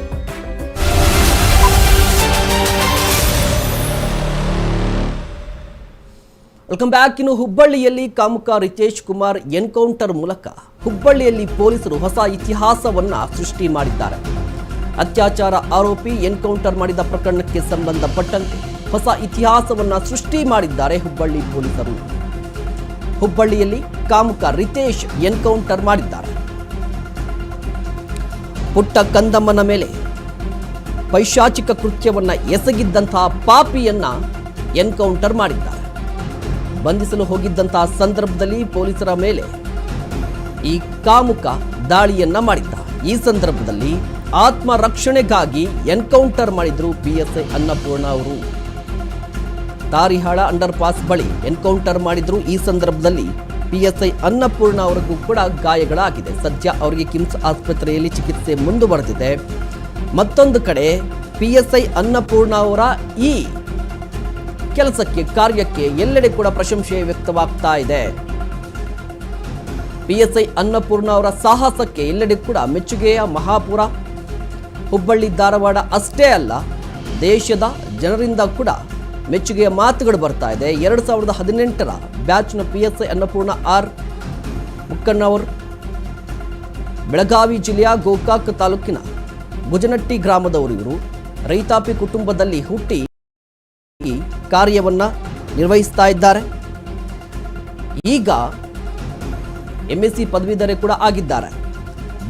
Welcome back. ಇನ್ನು ಹುಬ್ಬಳ್ಳಿಯಲ್ಲಿ ಕಾಮುಕ Ritesh Kumar encounter ಮೂಲಕ ಹುಬ್ಬಳ್ಳಿಯಲ್ಲಿ ಪೊಲೀಸರು ಹೊಸ ಇತಿಹಾಸವನ್ನ ಸೃಷ್ಟಿ ಮಾಡಿದ್ದಾರೆ. ಅತ್ಯಾಚಾರ ಆರೋಪಿ ಎನ್ಕೌಂಟರ್ ಮಾಡಿದ ಪ್ರಕರಣಕ್ಕೆ ಸಂಬಂಧಪಟ್ಟಂತೆ ಹೊಸ ಇತಿಹಾಸವನ್ನ ಸೃಷ್ಟಿ ಮಾಡಿದ್ದಾರೆ ಹುಬ್ಬಳ್ಳಿ ಪೊಲೀಸರು. ಹುಬ್ಬಳ್ಳಿಯಲ್ಲಿ ಕಾಮುಕ ರಿತೇಶ್ ಎನ್ಕೌಂಟರ್ ಮಾಡಿದ್ದಾರೆ. ಪುಟ್ಟ ಕಂದಮ್ಮನ ಮೇಲೆ ಪೈಶಾಚಿಕ ಕೃತ್ಯವನ್ನು ಎಸಗಿದ್ದಂತಹ ಪಾಪಿಯನ್ನ ಎನ್ಕೌಂಟರ್ ಮಾಡಿದ್ದಾರೆ. ಬಂಧಿಸಲು ಹೋಗಿದ್ದಂತಹ ಸಂದರ್ಭದಲ್ಲಿ ಪೊಲೀಸರ ಮೇಲೆ ಈ ಕಾಮುಕ ದಾಳಿಯನ್ನ ಮಾಡಿದ್ದ ಈ ಸಂದರ್ಭದಲ್ಲಿ ಆತ್ಮರಕ್ಷಣೆಗಾಗಿ ಎನ್ಕೌಂಟರ್ ಮಾಡಿದ್ರು ಐ ಅನ್ನಪೂರ್ಣ ಅವರು. ತಾರಿಹಾಳ ಅಂಡರ್ ಪಾಸ್ ಬಳಿ ಎನ್ಕೌಂಟರ್ ಮಾಡಿದ್ರು ಈ ಸಂದರ್ಭದಲ್ಲಿ ಪಿಎಸ್ಐ ಅನ್ನಪೂರ್ಣ ಅವರಿಗೂ ಕೂಡ ಗಾಯಗಳಾಗಿದೆ. ಸದ್ಯ ಅವರಿಗೆ ಕಿಮ್ಸ್ ಆಸ್ಪತ್ರೆಯಲ್ಲಿ ಚಿಕಿತ್ಸೆ ಮುಂದುವರೆದಿದೆ. ಮತ್ತೊಂದು ಕಡೆ ಪಿಎಸ್ಐ ಅನ್ನಪೂರ್ಣ ಅವರ ಈ ಕೆಲಸಕ್ಕೆ, ಕಾರ್ಯಕ್ಕೆ ಎಲ್ಲೆಡೆ ಕೂಡ ಪ್ರಶಂಸೆ ವ್ಯಕ್ತವಾಗ್ತಾ ಇದೆ. ಪಿಎಸ್ಐ ಅನ್ನಪೂರ್ಣ ಅವರ ಸಾಹಸಕ್ಕೆ ಎಲ್ಲೆಡೆ ಕೂಡ ಮೆಚ್ಚುಗೆಯ ಮಹಾಪುರ. ಹುಬ್ಬಳ್ಳಿ ಧಾರವಾಡ ಅಷ್ಟೇ ಅಲ್ಲ, ದೇಶದ ಜನರಿಂದ ಕೂಡ ಮೆಚ್ಚುಗೆಯ ಮಾತುಗಳು ಬರ್ತಾ ಇದೆ. ಎರಡು ಸಾವಿರದ ಹದಿನೆಂಟರ ಬ್ಯಾಚ್ನ P S I Annapurna R. ಮುಕ್ಕಣ್ಣವರು, Belagavi ಜಿಲ್ಲೆಯ ಗೋಕಾಕ್ ತಾಲೂಕಿನ ಭುಜನಟ್ಟಿ ಗ್ರಾಮದವರು ಇವರು. ರೈತಾಪಿ ಕುಟುಂಬದಲ್ಲಿ ಹುಟ್ಟಿ ಕಾರ್ಯವನ್ನು ನಿರ್ವಹಿಸ್ತಾ ಇದ್ದಾರೆ. ಈಗ ಎಂ ಎಸ್ ಸಿ ಪದವೀಧರೆ ಕೂಡ ಆಗಿದ್ದಾರೆ.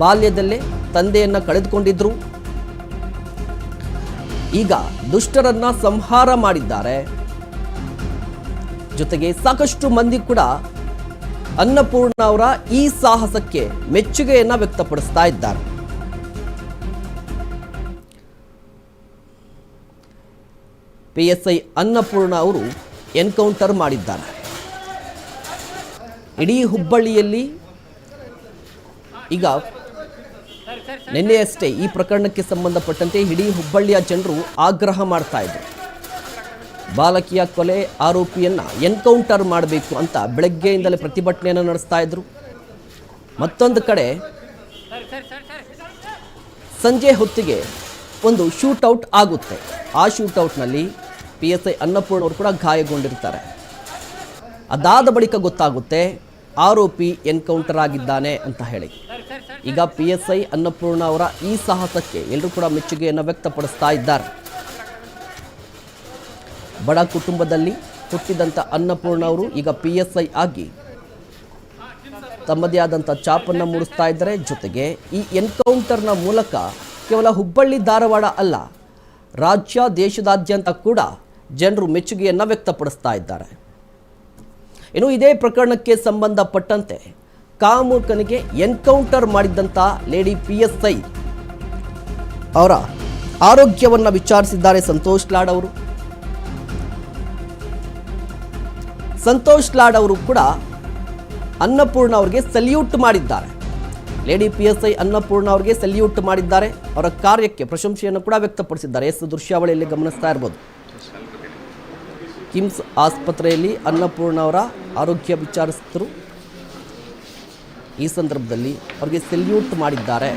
ಬಾಲ್ಯದಲ್ಲೇ ತಂದೆಯನ್ನು ಕಳೆದುಕೊಂಡಿದ್ರು. ಈಗ ದುಷ್ಟರನ್ನ ಸಂಹಾರ ಮಾಡಿದ್ದಾರೆ. ಜೊತೆಗೆ ಸಾಕಷ್ಟು ಮಂದಿ ಕೂಡ ಅನ್ನಪೂರ್ಣ ಅವರ ಈ ಸಾಹಸಕ್ಕೆ ಮೆಚ್ಚುಗೆಯನ್ನ ವ್ಯಕ್ತಪಡಿಸ್ತಾ ಇದ್ದಾರೆ. ಪಿ ಎಸ್ ಐ ಅನ್ನಪೂರ್ಣ ಅವರು ಎನ್ಕೌಂಟರ್ ಮಾಡಿದ್ದಾರೆ. ಇಡೀ ಹುಬ್ಬಳ್ಳಿಯಲ್ಲಿ ಈಗ ನಿನ್ನೆಯಷ್ಟೇ ಈ ಪ್ರಕರಣಕ್ಕೆ ಸಂಬಂಧಪಟ್ಟಂತೆ ಇಡೀ ಹುಬ್ಬಳ್ಳಿಯ ಜನರು ಆಗ್ರಹ ಮಾಡ್ತಾ ಇದ್ರು. ಬಾಲಕಿಯ ಕೊಲೆ ಆರೋಪಿಯನ್ನು ಎನ್ಕೌಂಟರ್ ಮಾಡಬೇಕು ಅಂತ ಬೆಳಗ್ಗೆಯಿಂದಲೇ ಪ್ರತಿಭಟನೆಯನ್ನು ನಡೆಸ್ತಾ ಇದ್ರು. ಮತ್ತೊಂದು ಕಡೆ ಸಂಜೆ ಹೊತ್ತಿಗೆ ಒಂದು ಶೂಟೌಟ್ ಆಗುತ್ತೆ. ಆ ಶೂಟೌಟ್ನಲ್ಲಿ ಪಿ ಎಸ್ ಐ ಅನ್ನಪೂರ್ಣ ಅವರು ಕೂಡ ಗಾಯಗೊಂಡಿರ್ತಾರೆ. ಅದಾದ ಬಳಿಕ ಗೊತ್ತಾಗುತ್ತೆ ಆರೋಪಿ ಎನ್ಕೌಂಟರ್ ಆಗಿದ್ದಾನೆ ಅಂತ ಹೇಳಿ. ಈಗ ಪಿ ಎಸ್ ಐ ಅನ್ನಪೂರ್ಣ ಅವರ ಈ ಸಾಹಸಕ್ಕೆ ಎಲ್ಲರೂ ಕೂಡ ಮೆಚ್ಚುಗೆಯನ್ನು ವ್ಯಕ್ತಪಡಿಸ್ತಾ ಇದ್ದಾರೆ. ಬಡ ಕುಟುಂಬದಲ್ಲಿ ಹುಟ್ಟಿದಂಥ ಅನ್ನಪೂರ್ಣ ಅವರು ಈಗ ಪಿ ಎಸ್ ಐ ಆಗಿ ತಮ್ಮದೇ ಆದಂಥ ಚಾಪನ್ನು ಮೂಡಿಸ್ತಾ ಇದ್ದಾರೆ. ಜೊತೆಗೆ ಈ ಎನ್ಕೌಂಟರ್ನ ಮೂಲಕ ಕೇವಲ ಹುಬ್ಬಳ್ಳಿ ಧಾರವಾಡ ಅಲ್ಲ, ರಾಜ್ಯ, ದೇಶದಾದ್ಯಂತ ಕೂಡ ಜನರು ಮೆಚ್ಚುಗೆಯನ್ನು ವ್ಯಕ್ತಪಡಿಸ್ತಾ ಇದ್ದಾರೆ. ಇನ್ನು ಇದೇ ಪ್ರಕರಣಕ್ಕೆ ಸಂಬಂಧಪಟ್ಟಂತೆ ಕಾಮುಕನಿಗೆ ಎನ್ಕೌಂಟರ್ ಮಾಡಿದ್ದಂಥ ಲೇಡಿ ಪಿ ಎಸ್ ಐ ಅವರ ಆರೋಗ್ಯವನ್ನು ವಿಚಾರಿಸಿದ್ದಾರೆ ಸಂತೋಷ್ ಲಾಡ್ ಅವರು. ಸಂತೋಷ್ ಲಾಡ್ ಅವರು ಕೂಡ ಅನ್ನಪೂರ್ಣ ಅವರಿಗೆ ಸಲ್ಯೂಟ್ ಮಾಡಿದ್ದಾರೆ. Lady P S I Annapurna ಅವರಿಗೆ ಸಲ್ಯೂಟ್ ಮಾಡಿದ್ದಾರೆ. ಅವರ ಕಾರ್ಯಕ್ಕೆ ಪ್ರಶಂಸೆಯನ್ನು ಕೂಡ ವ್ಯಕ್ತಪಡಿಸಿದ್ದಾರೆ. ಎಸ್ ದೃಶ್ಯಾವಳಿಯಲ್ಲಿ ಗಮನಿಸ್ತಾ ಇರ್ಬೋದು. ಕಿಮ್ಸ್ ಆಸ್ಪತ್ರೆಯಲ್ಲಿ ಅನ್ನಪೂರ್ಣ ಅವರ ಆರೋಗ್ಯ ವಿಚಾರಿಸಿದರು. ಈ ಸಂದರ್ಭದಲ್ಲಿ ಅವರಿಗೆ ಸೆಲ್ಯೂಟ್ ಮಾಡಿದ್ದಾರೆ.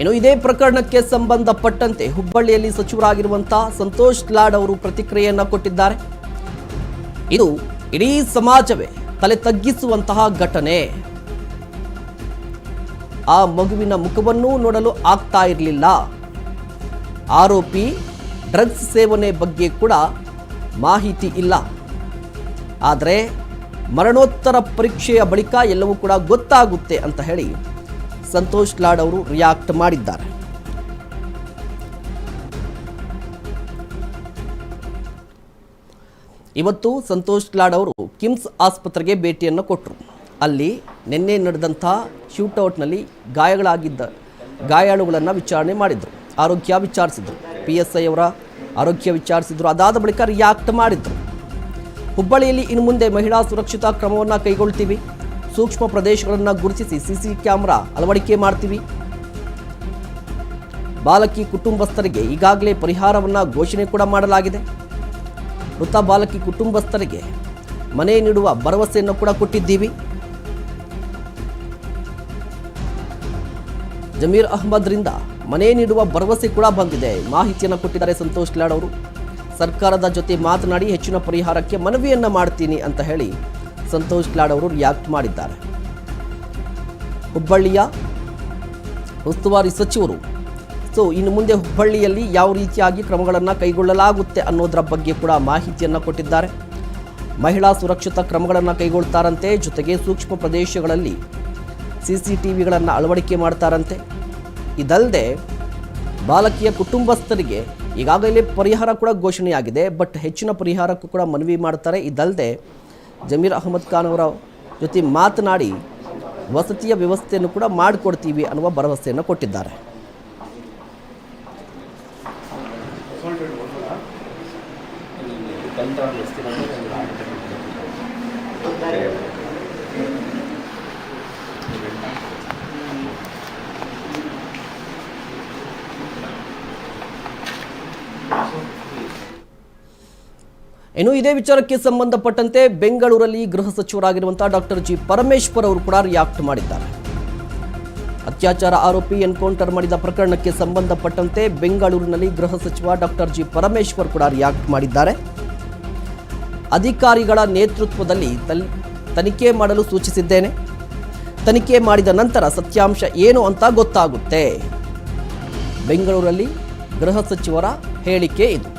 ಇನ್ನು ಇದೇ ಪ್ರಕರಣಕ್ಕೆ ಸಂಬಂಧಪಟ್ಟಂತೆ ಹುಬ್ಬಳ್ಳಿಯಲ್ಲಿ ಸಚಿವರಾಗಿರುವಂತಹ ಸಂತೋಷ್ ಲಾಡ್ ಅವರು ಪ್ರತಿಕ್ರಿಯೆಯನ್ನ ಕೊಟ್ಟಿದ್ದಾರೆ. ಇದು ಇಡೀ ಸಮಾಜವೇ ತಲೆ ತಗ್ಗಿಸುವಂತಹ ಘಟನೆ. ಆ ಮಗುವಿನ ಮುಖವನ್ನೂ ನೋಡಲು ಆಗ್ತಾ ಇರಲಿಲ್ಲ. ಆರೋಪಿ ಡ್ರಗ್ಸ್ ಸೇವನೆ ಬಗ್ಗೆ ಕೂಡ ಮಾಹಿತಿ ಇಲ್ಲ. ಆದರೆ ಮರಣೋತ್ತರ ಪರೀಕ್ಷೆಯ ಬಳಿಕ ಎಲ್ಲವೂ ಕೂಡ ಗೊತ್ತಾಗುತ್ತೆ ಅಂತ ಹೇಳಿ ಸಂತೋಷ್ ಲಾಡ್ ಅವರು ರಿಯಾಕ್ಟ್ ಮಾಡಿದ್ದಾರೆ. ಇವತ್ತು ಸಂತೋಷ್ ಲಾಡ್ ಅವರು ಕಿಮ್ಸ್ ಆಸ್ಪತ್ರೆಗೆ ಭೇಟಿಯನ್ನು ಕೊಟ್ಟರು ಅಲ್ಲಿ ನಿನ್ನೆ ನಡೆದಂಥ ಶೂಟೌಟ್ನಲ್ಲಿ ಗಾಯಗಳಾಗಿದ್ದ ಗಾಯಾಳುಗಳನ್ನು ವಿಚಾರಣೆ ಮಾಡಿದರು. ಆರೋಗ್ಯ ವಿಚಾರಿಸಿದರು. ಪಿ ಎಸ್ ಐ ಅವರ ಆರೋಗ್ಯ ವಿಚಾರಿಸಿದರು. ಅದಾದ ಬಳಿಕ ರಿಯಾಕ್ಟ್ ಮಾಡಿದರು. ಹುಬ್ಬಳ್ಳಿಯಲ್ಲಿ ಇನ್ನು ಮುಂದೆ ಮಹಿಳಾ ಸುರಕ್ಷತಾ ಕ್ರಮವನ್ನು ಕೈಗೊಳ್ತೀವಿ. ಸೂಕ್ಷ್ಮ ಪ್ರದೇಶಗಳನ್ನು ಗುರುತಿಸಿ ಸಿ ಸಿ ಕ್ಯಾಮ್ರಾ ಅಳವಡಿಕೆ ಮಾಡ್ತೀವಿ. ಬಾಲಕಿ ಕುಟುಂಬಸ್ಥರಿಗೆ ಈಗಾಗಲೇ ಪರಿಹಾರವನ್ನು ಘೋಷಣೆ ಕೂಡ ಮಾಡಲಾಗಿದೆ. ಮೃತ ಬಾಲಕಿ ಕುಟುಂಬಸ್ಥರಿಗೆ ಮನೆ ನೀಡುವ ಭರವಸೆಯನ್ನು ಕೂಡ ಕೊಟ್ಟಿದ್ದೀವಿ. ಜಮೀರ್ ಅಹ್ಮದ್ರಿಂದ ಮನೆ ನೀಡುವ ಭರವಸೆ ಕೂಡ ಬಂದಿದೆ. ಮಾಹಿತಿಯನ್ನು ಕೊಟ್ಟಿದ್ದಾರೆ ಸಂತೋಷ್ ಲಾಡ್ ಅವರು. ಸರ್ಕಾರದ ಜೊತೆ ಮಾತನಾಡಿ ಹೆಚ್ಚಿನ ಪರಿಹಾರಕ್ಕೆ ಮನವಿಯನ್ನ ಮಾಡ್ತೀನಿ ಅಂತ ಹೇಳಿ ಸಂತೋಷ್ ಲಾಡ್ ಅವರು ರಿಯಾಕ್ಟ್ ಮಾಡಿದ್ದಾರೆ. ಹುಬ್ಬಳ್ಳಿಯ ಉಸ್ತುವಾರಿ ಸಚಿವರು, ಸೊ ಇನ್ನು ಮುಂದೆ ಹುಬ್ಬಳ್ಳಿಯಲ್ಲಿ ಯಾವ ರೀತಿಯಾಗಿ ಕ್ರಮಗಳನ್ನು ಕೈಗೊಳ್ಳಲಾಗುತ್ತೆ ಅನ್ನೋದರ ಬಗ್ಗೆ ಕೂಡ ಮಾಹಿತಿಯನ್ನು ಕೊಟ್ಟಿದ್ದಾರೆ. ಮಹಿಳಾ ಸುರಕ್ಷತಾ ಕ್ರಮಗಳನ್ನು ಕೈಗೊಳ್ತಾರಂತೆ, ಜೊತೆಗೆ ಸೂಕ್ಷ್ಮ ಪ್ರದೇಶಗಳಲ್ಲಿ ಸಿ ಸಿ ಟಿ ವಿಗಳನ್ನು ಅಳವಡಿಕೆ ಮಾಡ್ತಾರಂತೆ. ಇದಲ್ಲದೆ ಬಾಲಕಿಯ ಕುಟುಂಬಸ್ಥರಿಗೆ ಈಗಾಗಲೇ ಪರಿಹಾರ ಕೂಡ ಘೋಷಣೆಯಾಗಿದೆ, ಬಟ್ ಹೆಚ್ಚಿನ ಪರಿಹಾರಕ್ಕೂ ಕೂಡ ಮನವಿ ಮಾಡ್ತಾರೆ. ಇದಲ್ಲದೆ ಜಮೀರ್ ಅಹಮದ್ ಖಾನ್ ಅವರ ಜೊತೆ ಮಾತನಾಡಿ, ವಸತಿಯ ವ್ಯವಸ್ಥೆಯನ್ನು ಕೂಡ ಮಾಡಿಕೊಡ್ತೀವಿ ಅನ್ನುವ ಭರವಸೆಯನ್ನು ಕೊಟ್ಟಿದ್ದಾರೆ. ಇನ್ನು ಇದೇ ವಿಚಾರಕ್ಕೆ ಸಂಬಂಧಪಟ್ಟಂತೆ ಬೆಂಗಳೂರಲ್ಲಿ ಗೃಹ ಸಚಿವರಾಗಿರುವಂತಹ ಡಾಕ್ಟರ್ ಜಿ ಪರಮೇಶ್ವರ್ ಅವರು ಕೂಡ ರಿಯಾಕ್ಟ್ ಮಾಡಿದ್ದಾರೆ. ಅತ್ಯಾಚಾರ ಆರೋಪಿ ಎನ್ಕೌಂಟರ್ ಮಾಡಿದ ಪ್ರಕರಣಕ್ಕೆ ಸಂಬಂಧಪಟ್ಟಂತೆ ಬೆಂಗಳೂರಿನಲ್ಲಿ ಗೃಹ ಸಚಿವ ಡಾಕ್ಟರ್ ಜಿ ಪರಮೇಶ್ವರ್ ಕೂಡ ರಿಯಾಕ್ಟ್ ಮಾಡಿದ್ದಾರೆ. ಅಧಿಕಾರಿಗಳ ನೇತೃತ್ವದಲ್ಲಿ ತನಿಖೆ ಮಾಡಲು ಸೂಚಿಸಿದ್ದೇನೆ. ತನಿಖೆ ಮಾಡಿದ ನಂತರ ಸತ್ಯಾಂಶ ಏನು ಅಂತ ಗೊತ್ತಾಗುತ್ತೆ. ಬೆಂಗಳೂರಲ್ಲಿ ಗೃಹ ಸಚಿವರ ಹೇಳಿಕೆ ಇದು.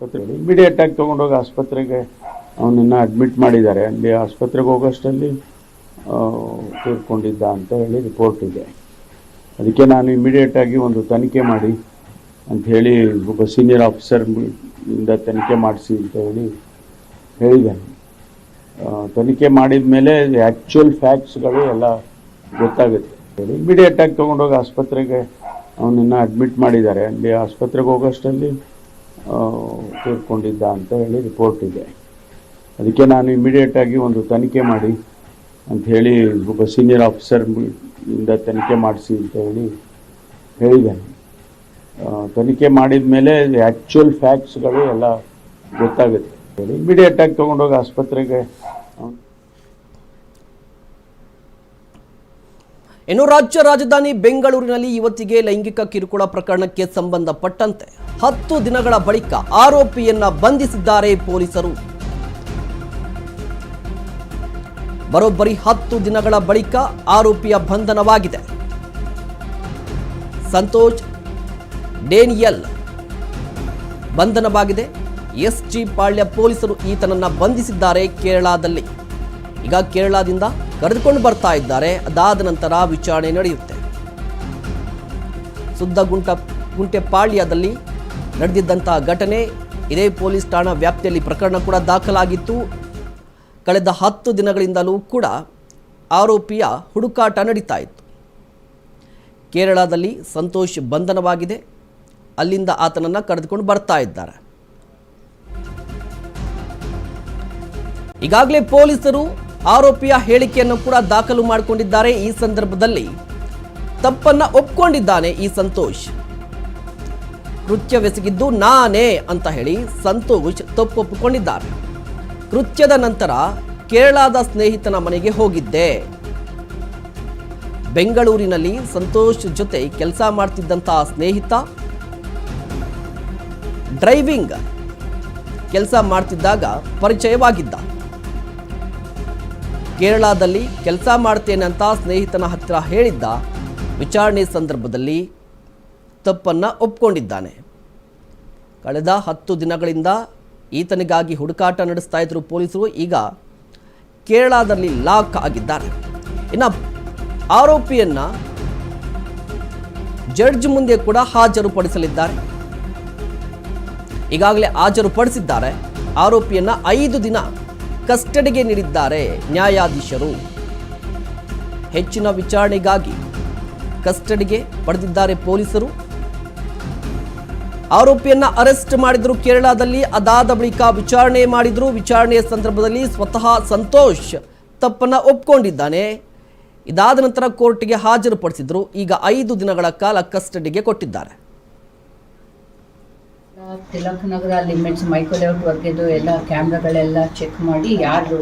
ಆಸ್ಪತ್ರೆಗೆ ಇಮಿಡಿಯೇಟ್ ಆಗಿ ತೊಗೊಂಡೋಗಿ ಆಸ್ಪತ್ರೆಗೆ ಅವನನ್ನ ಅಡ್ಮಿಟ್ ಮಾಡಿದ್ದಾರೆ. ಅಲ್ಲಿ ಆಸ್ಪತ್ರೆಗೆ ಹೋಗೋಷ್ಟರಲ್ಲಿ ತೀರ್ಕೊಂಡಿದ್ದ ಅಂತ ಹೇಳಿ ರಿಪೋರ್ಟ್ ಇದೆ. ಅದಕ್ಕೆ ನಾನು ಇಮಿಡಿಯೇಟ್ ಆಗಿ ಒಂದು ತನಿಖೆ ಮಾಡಿ ಅಂತ ಹೇಳಿ ಒಬ್ಬ ಸೀನಿಯರ್ ಆಫೀಸರ್ ಇಂದ ತನಿಖೆ ಮಾಡಿಸಿ ಅಂತ ಹೇಳಿ ಹೇಳಿದ್ದಾನೆ. ತನಿಖೆ ಮಾಡಿದ ಮೇಲೆ ಆ್ಯಕ್ಚುಯಲ್ ಫ್ಯಾಕ್ಟ್ಸ್ಗಳು ಎಲ್ಲ ಗೊತ್ತಾಗುತ್ತೆ ಹೇಳಿ ಇಮಿಡಿಯೇಟ್ ಆಗಿ ತೊಗೊಂಡೋಗಿ ಆಸ್ಪತ್ರೆಗೆ ಅವನನ್ನ ಅಡ್ಮಿಟ್ ಮಾಡಿದ್ದಾರೆ. ಅಲ್ಲಿ ಆಸ್ಪತ್ರೆಗೆ ಹೋಗೋಷ್ಟರಲ್ಲಿ ತೀರ್ಕೊಂಡಿದ್ದ ಅಂತ ಹೇಳಿ ರಿಪೋರ್ಟ್ ಇದೆ. ಅದಕ್ಕೆ ನಾನು ಇಮಿಡಿಯೇಟಾಗಿ ಒಂದು ತನಿಖೆ ಮಾಡಿ ಅಂತ ಹೇಳಿ ಒಬ್ಬ ಸೀನಿಯರ್ ಆಫೀಸರ್ ಇಂದ ತನಿಖೆ ಮಾಡಿಸಿ ಅಂತ ಹೇಳಿ ಹೇಳಿದ್ದೇನೆ. ತನಿಖೆ ಮಾಡಿದ ಮೇಲೆ ಆ್ಯಕ್ಚುಯಲ್ ಫ್ಯಾಕ್ಟ್ಸ್ಗಳು ಎಲ್ಲ ಗೊತ್ತಾಗುತ್ತೆ. ಇಮಿಡಿಯೇಟಾಗಿ ತೊಗೊಂಡೋಗಿ ಆಸ್ಪತ್ರೆಗೆ ಇನ್ನು ರಾಜ್ಯ ರಾಜಧಾನಿ ಬೆಂಗಳೂರಿನಲ್ಲಿ ಇವತ್ತಿಗೆ ಲೈಂಗಿಕ ಕಿರುಕುಳ ಪ್ರಕರಣಕ್ಕೆ ಸಂಬಂಧಪಟ್ಟಂತೆ ಹತ್ತು ದಿನಗಳ ಬಳಿಕ ಆರೋಪಿಯನ್ನ ಬಂಧಿಸಿದ್ದಾರೆ ಪೊಲೀಸರು. ಬರೋಬ್ಬರಿ ಹತ್ತು ದಿನಗಳ ಬಳಿಕ ಆರೋಪಿಯ ಬಂಧನವಾಗಿದೆ. ಸಂತೋಷ್, ಡೇನಿಯಲ್ ಬಂಧನವಾಗಿದೆ. ಎಸ್ ಜಿ ಪಾಳ್ಯ ಪೊಲೀಸರು ಈತನನ್ನ ಬಂಧಿಸಿದ್ದಾರೆ ಕೇರಳದಲ್ಲಿ. ಈಗ ಕೇರಳದಿಂದ ಕರೆದುಕೊಂಡು ಬರ್ತಾ ಇದ್ದಾರೆ. ಅದಾದ ನಂತರ ವಿಚಾರಣೆ ನಡೆಯುತ್ತೆ. ಸುದ್ದ ಗುಂಟ, ಗುಂಟೆಪಾಳ್ಯದಲ್ಲಿ ನಡೆದಿದ್ದಂತಹ ಘಟನೆ, ಇದೇ ಪೊಲೀಸ್ ಠಾಣಾ ವ್ಯಾಪ್ತಿಯಲ್ಲಿ ಪ್ರಕರಣ ಕೂಡ ದಾಖಲಾಗಿತ್ತು. ಕಳೆದ ಹತ್ತು ದಿನಗಳಿಂದಲೂ ಕೂಡ ಆರೋಪಿಯ ಹುಡುಕಾಟ ನಡೀತಾ ಇತ್ತು. ಕೇರಳದಲ್ಲಿ ಸಂತೋಷ್ ಬಂಧನವಾಗಿದೆ. ಅಲ್ಲಿಂದ ಆತನನ್ನು ಕರೆದುಕೊಂಡು ಬರ್ತಾ ಇದ್ದಾರೆ. ಈಗಾಗಲೇ ಪೊಲೀಸರು ಆರೋಪಿಯ ಹೇಳಿಕೆಯನ್ನು ಕೂಡ ದಾಖಲು ಮಾಡಿಕೊಂಡಿದ್ದಾರೆ. ಈ ಸಂದರ್ಭದಲ್ಲಿ ತಪ್ಪನ್ನ ಒಪ್ಕೊಂಡಿದ್ದಾನೆ ಈ ಸಂತೋಷ್. ಕೃತ್ಯವೆಸಗಿದ್ದು ನಾನೇ ಅಂತ ಹೇಳಿ ಸಂತೋಷ್ ತಪ್ಪು ಒಪ್ಪಿಕೊಂಡಿದ್ದಾರೆ. ಕೃತ್ಯದ ನಂತರ ಕೇರಳದ ಸ್ನೇಹಿತನ ಮನೆಗೆ ಹೋಗಿದ್ದೆ. ಬೆಂಗಳೂರಿನಲ್ಲಿ ಸಂತೋಷ್ ಜೊತೆ ಕೆಲಸ ಮಾಡ್ತಿದ್ದಂತಹ ಸ್ನೇಹಿತ. ಡ್ರೈವಿಂಗ್ ಕೆಲಸ ಮಾಡ್ತಿದ್ದಾಗ ಪರಿಚಯವಾಗಿದ್ದ. ಕೇರಳದಲ್ಲಿ ಕೆಲಸ ಮಾಡ್ತೇನೆ ಅಂತ ಸ್ನೇಹಿತನ ಹತ್ತಿರ ಹೇಳಿದ್ದ, ವಿಚಾರಣೆ ಸಂದರ್ಭದಲ್ಲಿ ತಪ್ಪನ್ನ ಒಪ್ಕೊಂಡಿದ್ದಾನೆ. ಕಳೆದ ಹತ್ತು ದಿನಗಳಿಂದ ಈತನಿಗಾಗಿ ಹುಡುಕಾಟ ನಡೆಸ್ತಾ ಇದ್ರು ಪೊಲೀಸರು, ಈಗ ಕೇರಳದಲ್ಲಿ ಲಾಕ್ ಆಗಿದ್ದಾರೆ. ಇನ್ನು ಆರೋಪಿಯನ್ನ ಜಡ್ಜ್ ಮುಂದೆ ಕೂಡ ಹಾಜರುಪಡಿಸಲಿದ್ದಾರೆ. ಈಗಾಗಲೇ ಹಾಜರುಪಡಿಸಿದ್ದಾರೆ. ಆರೋಪಿಯನ್ನ ಐದು ದಿನ ಕಸ್ಟಡಿಗೆ ನೀಡಿದ್ದಾರೆ ನ್ಯಾಯಾಧೀಶರು. ಹೆಚ್ಚಿನ ವಿಚಾರಣೆಗಾಗಿ ಕಸ್ಟಡಿಗೆ ಪಡೆದಿದ್ದಾರೆ ಪೊಲೀಸರು. ಆರೋಪಿಯನ್ನ ಅರೆಸ್ಟ್ ಮಾಡಿದ್ರು ಕೇರಳದಲ್ಲಿ, ಅದಾದ ಬಳಿಕ ವಿಚಾರಣೆ ಮಾಡಿದ್ರು. ವಿಚಾರಣೆಯ ಸಂದರ್ಭದಲ್ಲಿ ಸ್ವತಃ ಸಂತೋಷ್ ತಪ್ಪನ್ನ ಒಪ್ಕೊಂಡಿದ್ದಾನೆ. ಇದಾದ ನಂತರ ಕೋರ್ಟ್ಗೆ ಹಾಜರುಪಡಿಸಿದ್ರು. ಈಗ ಐದು ದಿನಗಳ ಕಾಲ ಕಸ್ಟಡಿಗೆ ಕೊಟ್ಟಿದ್ದಾರೆ. ತಿಲಕ್ ನಗರ ಲಿಮಿಟ್ಸ್ ಮೈಕೋ ಲೇಔಟ್ ವರ್ಗದ್ದು ಎಲ್ಲ ಕ್ಯಾಮ್ರಾಗಳೆಲ್ಲ ಚೆಕ್ ಮಾಡಿ ಯಾರು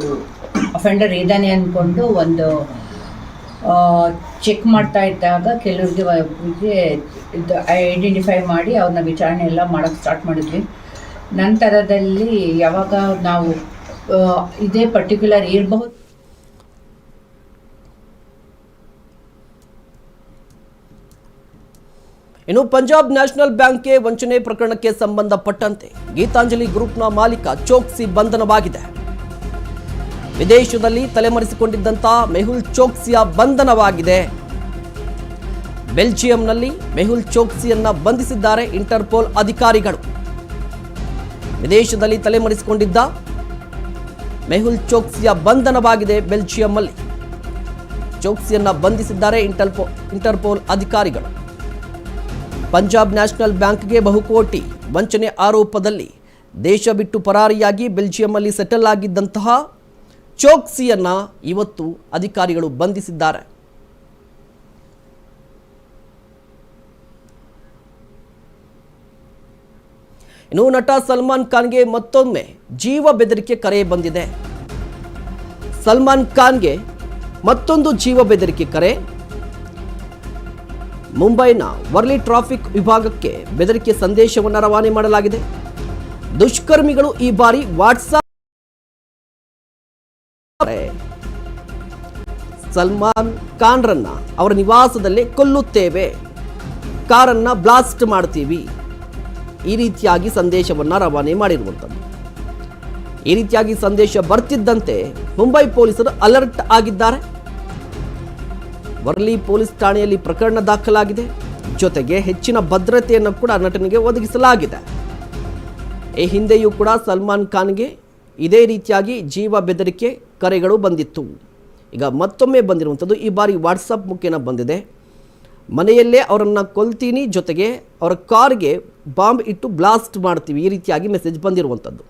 ಅಫೆಂಡರ್ ಇದ್ದಾನೆ ಅಂದ್ಕೊಂಡು ಒಂದು ಚೆಕ್ ಮಾಡ್ತಾ ಇದ್ದಾಗ ಕೆಲವ್ರಿಗೆ ಇದು ಐಡೆಂಟಿಫೈ ಮಾಡಿ ಅವ್ರನ್ನ ವಿಚಾರಣೆ ಎಲ್ಲ ಮಾಡೋಕ್ಕೆ ಸ್ಟಾರ್ಟ್ ಮಾಡಿದ್ವಿ. ನಂತರದಲ್ಲಿ ಯಾವಾಗ ನಾವು ಇದೇ ಪರ್ಟಿಕ್ಯುಲರ್ ಇರಬಹುದು ಇನ್ನು ಪಂಜಾಬ್ ನ್ಯಾಷನಲ್ ಬ್ಯಾಂಕ್ಗೆ ವಂಚನೆ ಪ್ರಕರಣಕ್ಕೆ ಸಂಬಂಧಪಟ್ಟಂತೆ ಗೀತಾಂಜಲಿ ಗ್ರೂಪ್ನ ಮಾಲೀಕ ಚೋಕ್ಸಿ ಬಂಧನವಾಗಿದೆ. ವಿದೇಶದಲ್ಲಿ ತಲೆಮರೆಸಿಕೊಂಡಿದ್ದಂಥ ಮೆಹುಲ್ ಚೋಕ್ಸಿಯ ಬಂಧನವಾಗಿದೆ. ಬೆಲ್ಜಿಯಂನಲ್ಲಿ ಮೆಹುಲ್ ಚೋಕ್ಸಿಯನ್ನ ಬಂಧಿಸಿದ್ದಾರೆ ಇಂಟರ್ಪೋಲ್ ಅಧಿಕಾರಿಗಳು. ವಿದೇಶದಲ್ಲಿ ತಲೆಮರೆಸಿಕೊಂಡಿದ್ದ ಮೆಹುಲ್ ಚೋಕ್ಸಿಯ ಬಂಧನವಾಗಿದೆ ಬೆಲ್ಜಿಯಂನಲ್ಲಿ. ಚೋಕ್ಸಿಯನ್ನ ಬಂಧಿಸಿದ್ದಾರೆ ಇಂಟರ್ಪೋ, ಇಂಟರ್ಪೋಲ್ ಅಧಿಕಾರಿಗಳು. ಪಂಜಾಬ್ ನ್ಯಾಷನಲ್ ಬ್ಯಾಂಕ್ಗೆ ಬಹುಕೋಟಿ. ವಂಚನೆ ಆರೋಪದಲ್ಲಿ ದೇಶ ಬಿಟ್ಟು ಪರಾರಿಯಾಗಿ ಬೆಲ್ಜಿಯಂನಲ್ಲಿ ಸೆಟಲ್ ಆಗಿದ್ದಂತಹ ಚೋಕ್ಸಿಯನ್ನ ಇವತ್ತು ಅಧಿಕಾರಿಗಳು ಬಂಧಿಸಿದ್ದಾರೆ. ಇನ್ನು ನಟ ಸಲ್ಮಾನ್ ಖಾನ್ಗೆ ಮತ್ತೊಮ್ಮೆ ಜೀವ ಬೆದರಿಕೆ ಕರೆ ಬಂದಿದೆ. ಸಲ್ಮಾನ್ ಖಾನ್ಗೆ ಮತ್ತೊಂದು ಜೀವ ಬೆದರಿಕೆ ಕರೆ. ಮುಂಬೈನ ವರ್ಲಿ ಟ್ರಾಫಿಕ್ ವಿಭಾಗಕ್ಕೆ ಬೆದರಿಕೆ ಸಂದೇಶವನ್ನು ರವಾನೆ ಮಾಡಲಾಗಿದೆ. ದುಷ್ಕರ್ಮಿಗಳು ಈ ಬಾರಿ ವಾಟ್ಸಾಪ್ ಸಲ್ಮಾನ್ ಖಾನ್ರನ್ನ ಅವರ ನಿವಾಸದಲ್ಲೇ ಕೊಲ್ಲುತ್ತೇವೆ. ಕಾರನ್ನ ಬ್ಲಾಸ್ಟ್ ಮಾಡ್ತೀವಿ. ಈ ರೀತಿಯಾಗಿ ಸಂದೇಶವನ್ನ ರವಾನೆ ಮಾಡಿರುವಂಥದ್ದು. ಈ ರೀತಿಯಾಗಿ ಸಂದೇಶ ಬರ್ತಿದ್ದಂತೆ ಮುಂಬೈ ಪೊಲೀಸರು ಅಲರ್ಟ್ ಆಗಿದ್ದಾರೆ. ವರ್ಲಿ ಪೊಲೀಸ್ ಠಾಣೆಯಲ್ಲಿ ಪ್ರಕರಣ ದಾಖಲಾಗಿದೆ. ಜೊತೆಗೆ ಹೆಚ್ಚಿನ ಭದ್ರತೆಯನ್ನು ಕೂಡ ನಟನಿಗೆ ಒದಗಿಸಲಾಗಿದೆ. ಈ ಹಿಂದೆಯೂ ಕೂಡ ಸಲ್ಮಾನ್ ಖಾನ್ಗೆ ಇದೇ ರೀತಿಯಾಗಿ ಜೀವ ಬೆದರಿಕೆ ಕರೆಗಳು ಬಂದಿತ್ತು. ಈಗ ಮತ್ತೊಮ್ಮೆ ಬಂದಿರುವಂಥದ್ದು ಈ ಬಾರಿ ವಾಟ್ಸಪ್ ಮುಖೇನ ಬಂದಿದೆ. ಮನೆಯಲ್ಲೇ ಅವರನ್ನು ಕೊಲ್ತೀನಿ, ಜೊತೆಗೆ ಅವರ ಕಾರ್ಗೆ ಬಾಂಬ್ ಇಟ್ಟು ಬ್ಲಾಸ್ಟ್ ಮಾಡ್ತೀವಿ, ಈ ರೀತಿಯಾಗಿ ಮೆಸೇಜ್ ಬಂದಿರುವಂಥದ್ದು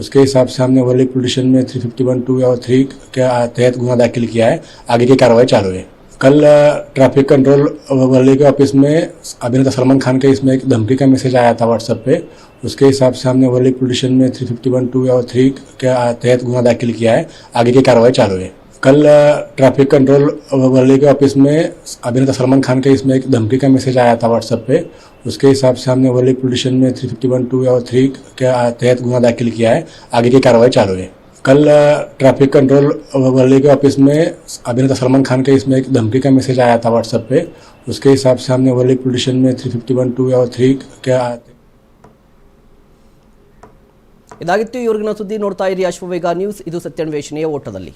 उसके हिसाब से हमने वर्ली पुलिस स्टेशन में थ्री फिफ्टी वन टू और थ्री के तहत गुना दाखिल किया है। आगे की कार्रवाई चालू है। कल ट्रैफ़िक कंट्रोल वर्ली के ऑफ़िस में अभिनेता सलमान खान के इसमें एक धमकी का मैसेज आया था व्हाट्सएप पे। उसके हिसाब से हमने वर्ली पुलिस स्टेशन में थ्री फिफ्टी वन टू और थ्री के तहत गुना दाखिल किया है। आगे की कार्रवाई चालू है। कल ट्रैफ़िक कंट्रोल वर्ली के ऑफ़िस में अभिनेता सलमान खान के इसमें एक धमकी का मैसेज आया था व्हाट्सएप पे। उसके हिसाब से हमने वर्ली पुलिस स्टेशन में थ्री फिफ्टी वन टू और थ्री के तहत गुना दाखिल किया है आगे की कार्रवाई चालू है कल ट्रैफिक कंट्रोल वर्ली के ऑफिस में अभिनेता सलमान खान के इसमें एक धमकी का मैसेज आया था व्हाट्सएप पे उसके हिसाब से हमने वर्ली पुलिस स्टेशन में थ्री फिफ्टी वन टू और थ्री के ಇದಾಗಿತ್ತು ಇವ್ರಿಗಿನ ಸುದ್ದಿ ನೋಡ್ತಾ ಇರಿ ಅಶ್ವವೇಗ ನ್ಯೂಸ್ ಇದು ಸತ್ಯನ್ವೇಷಣೆಯ ಓಟದಲ್ಲಿ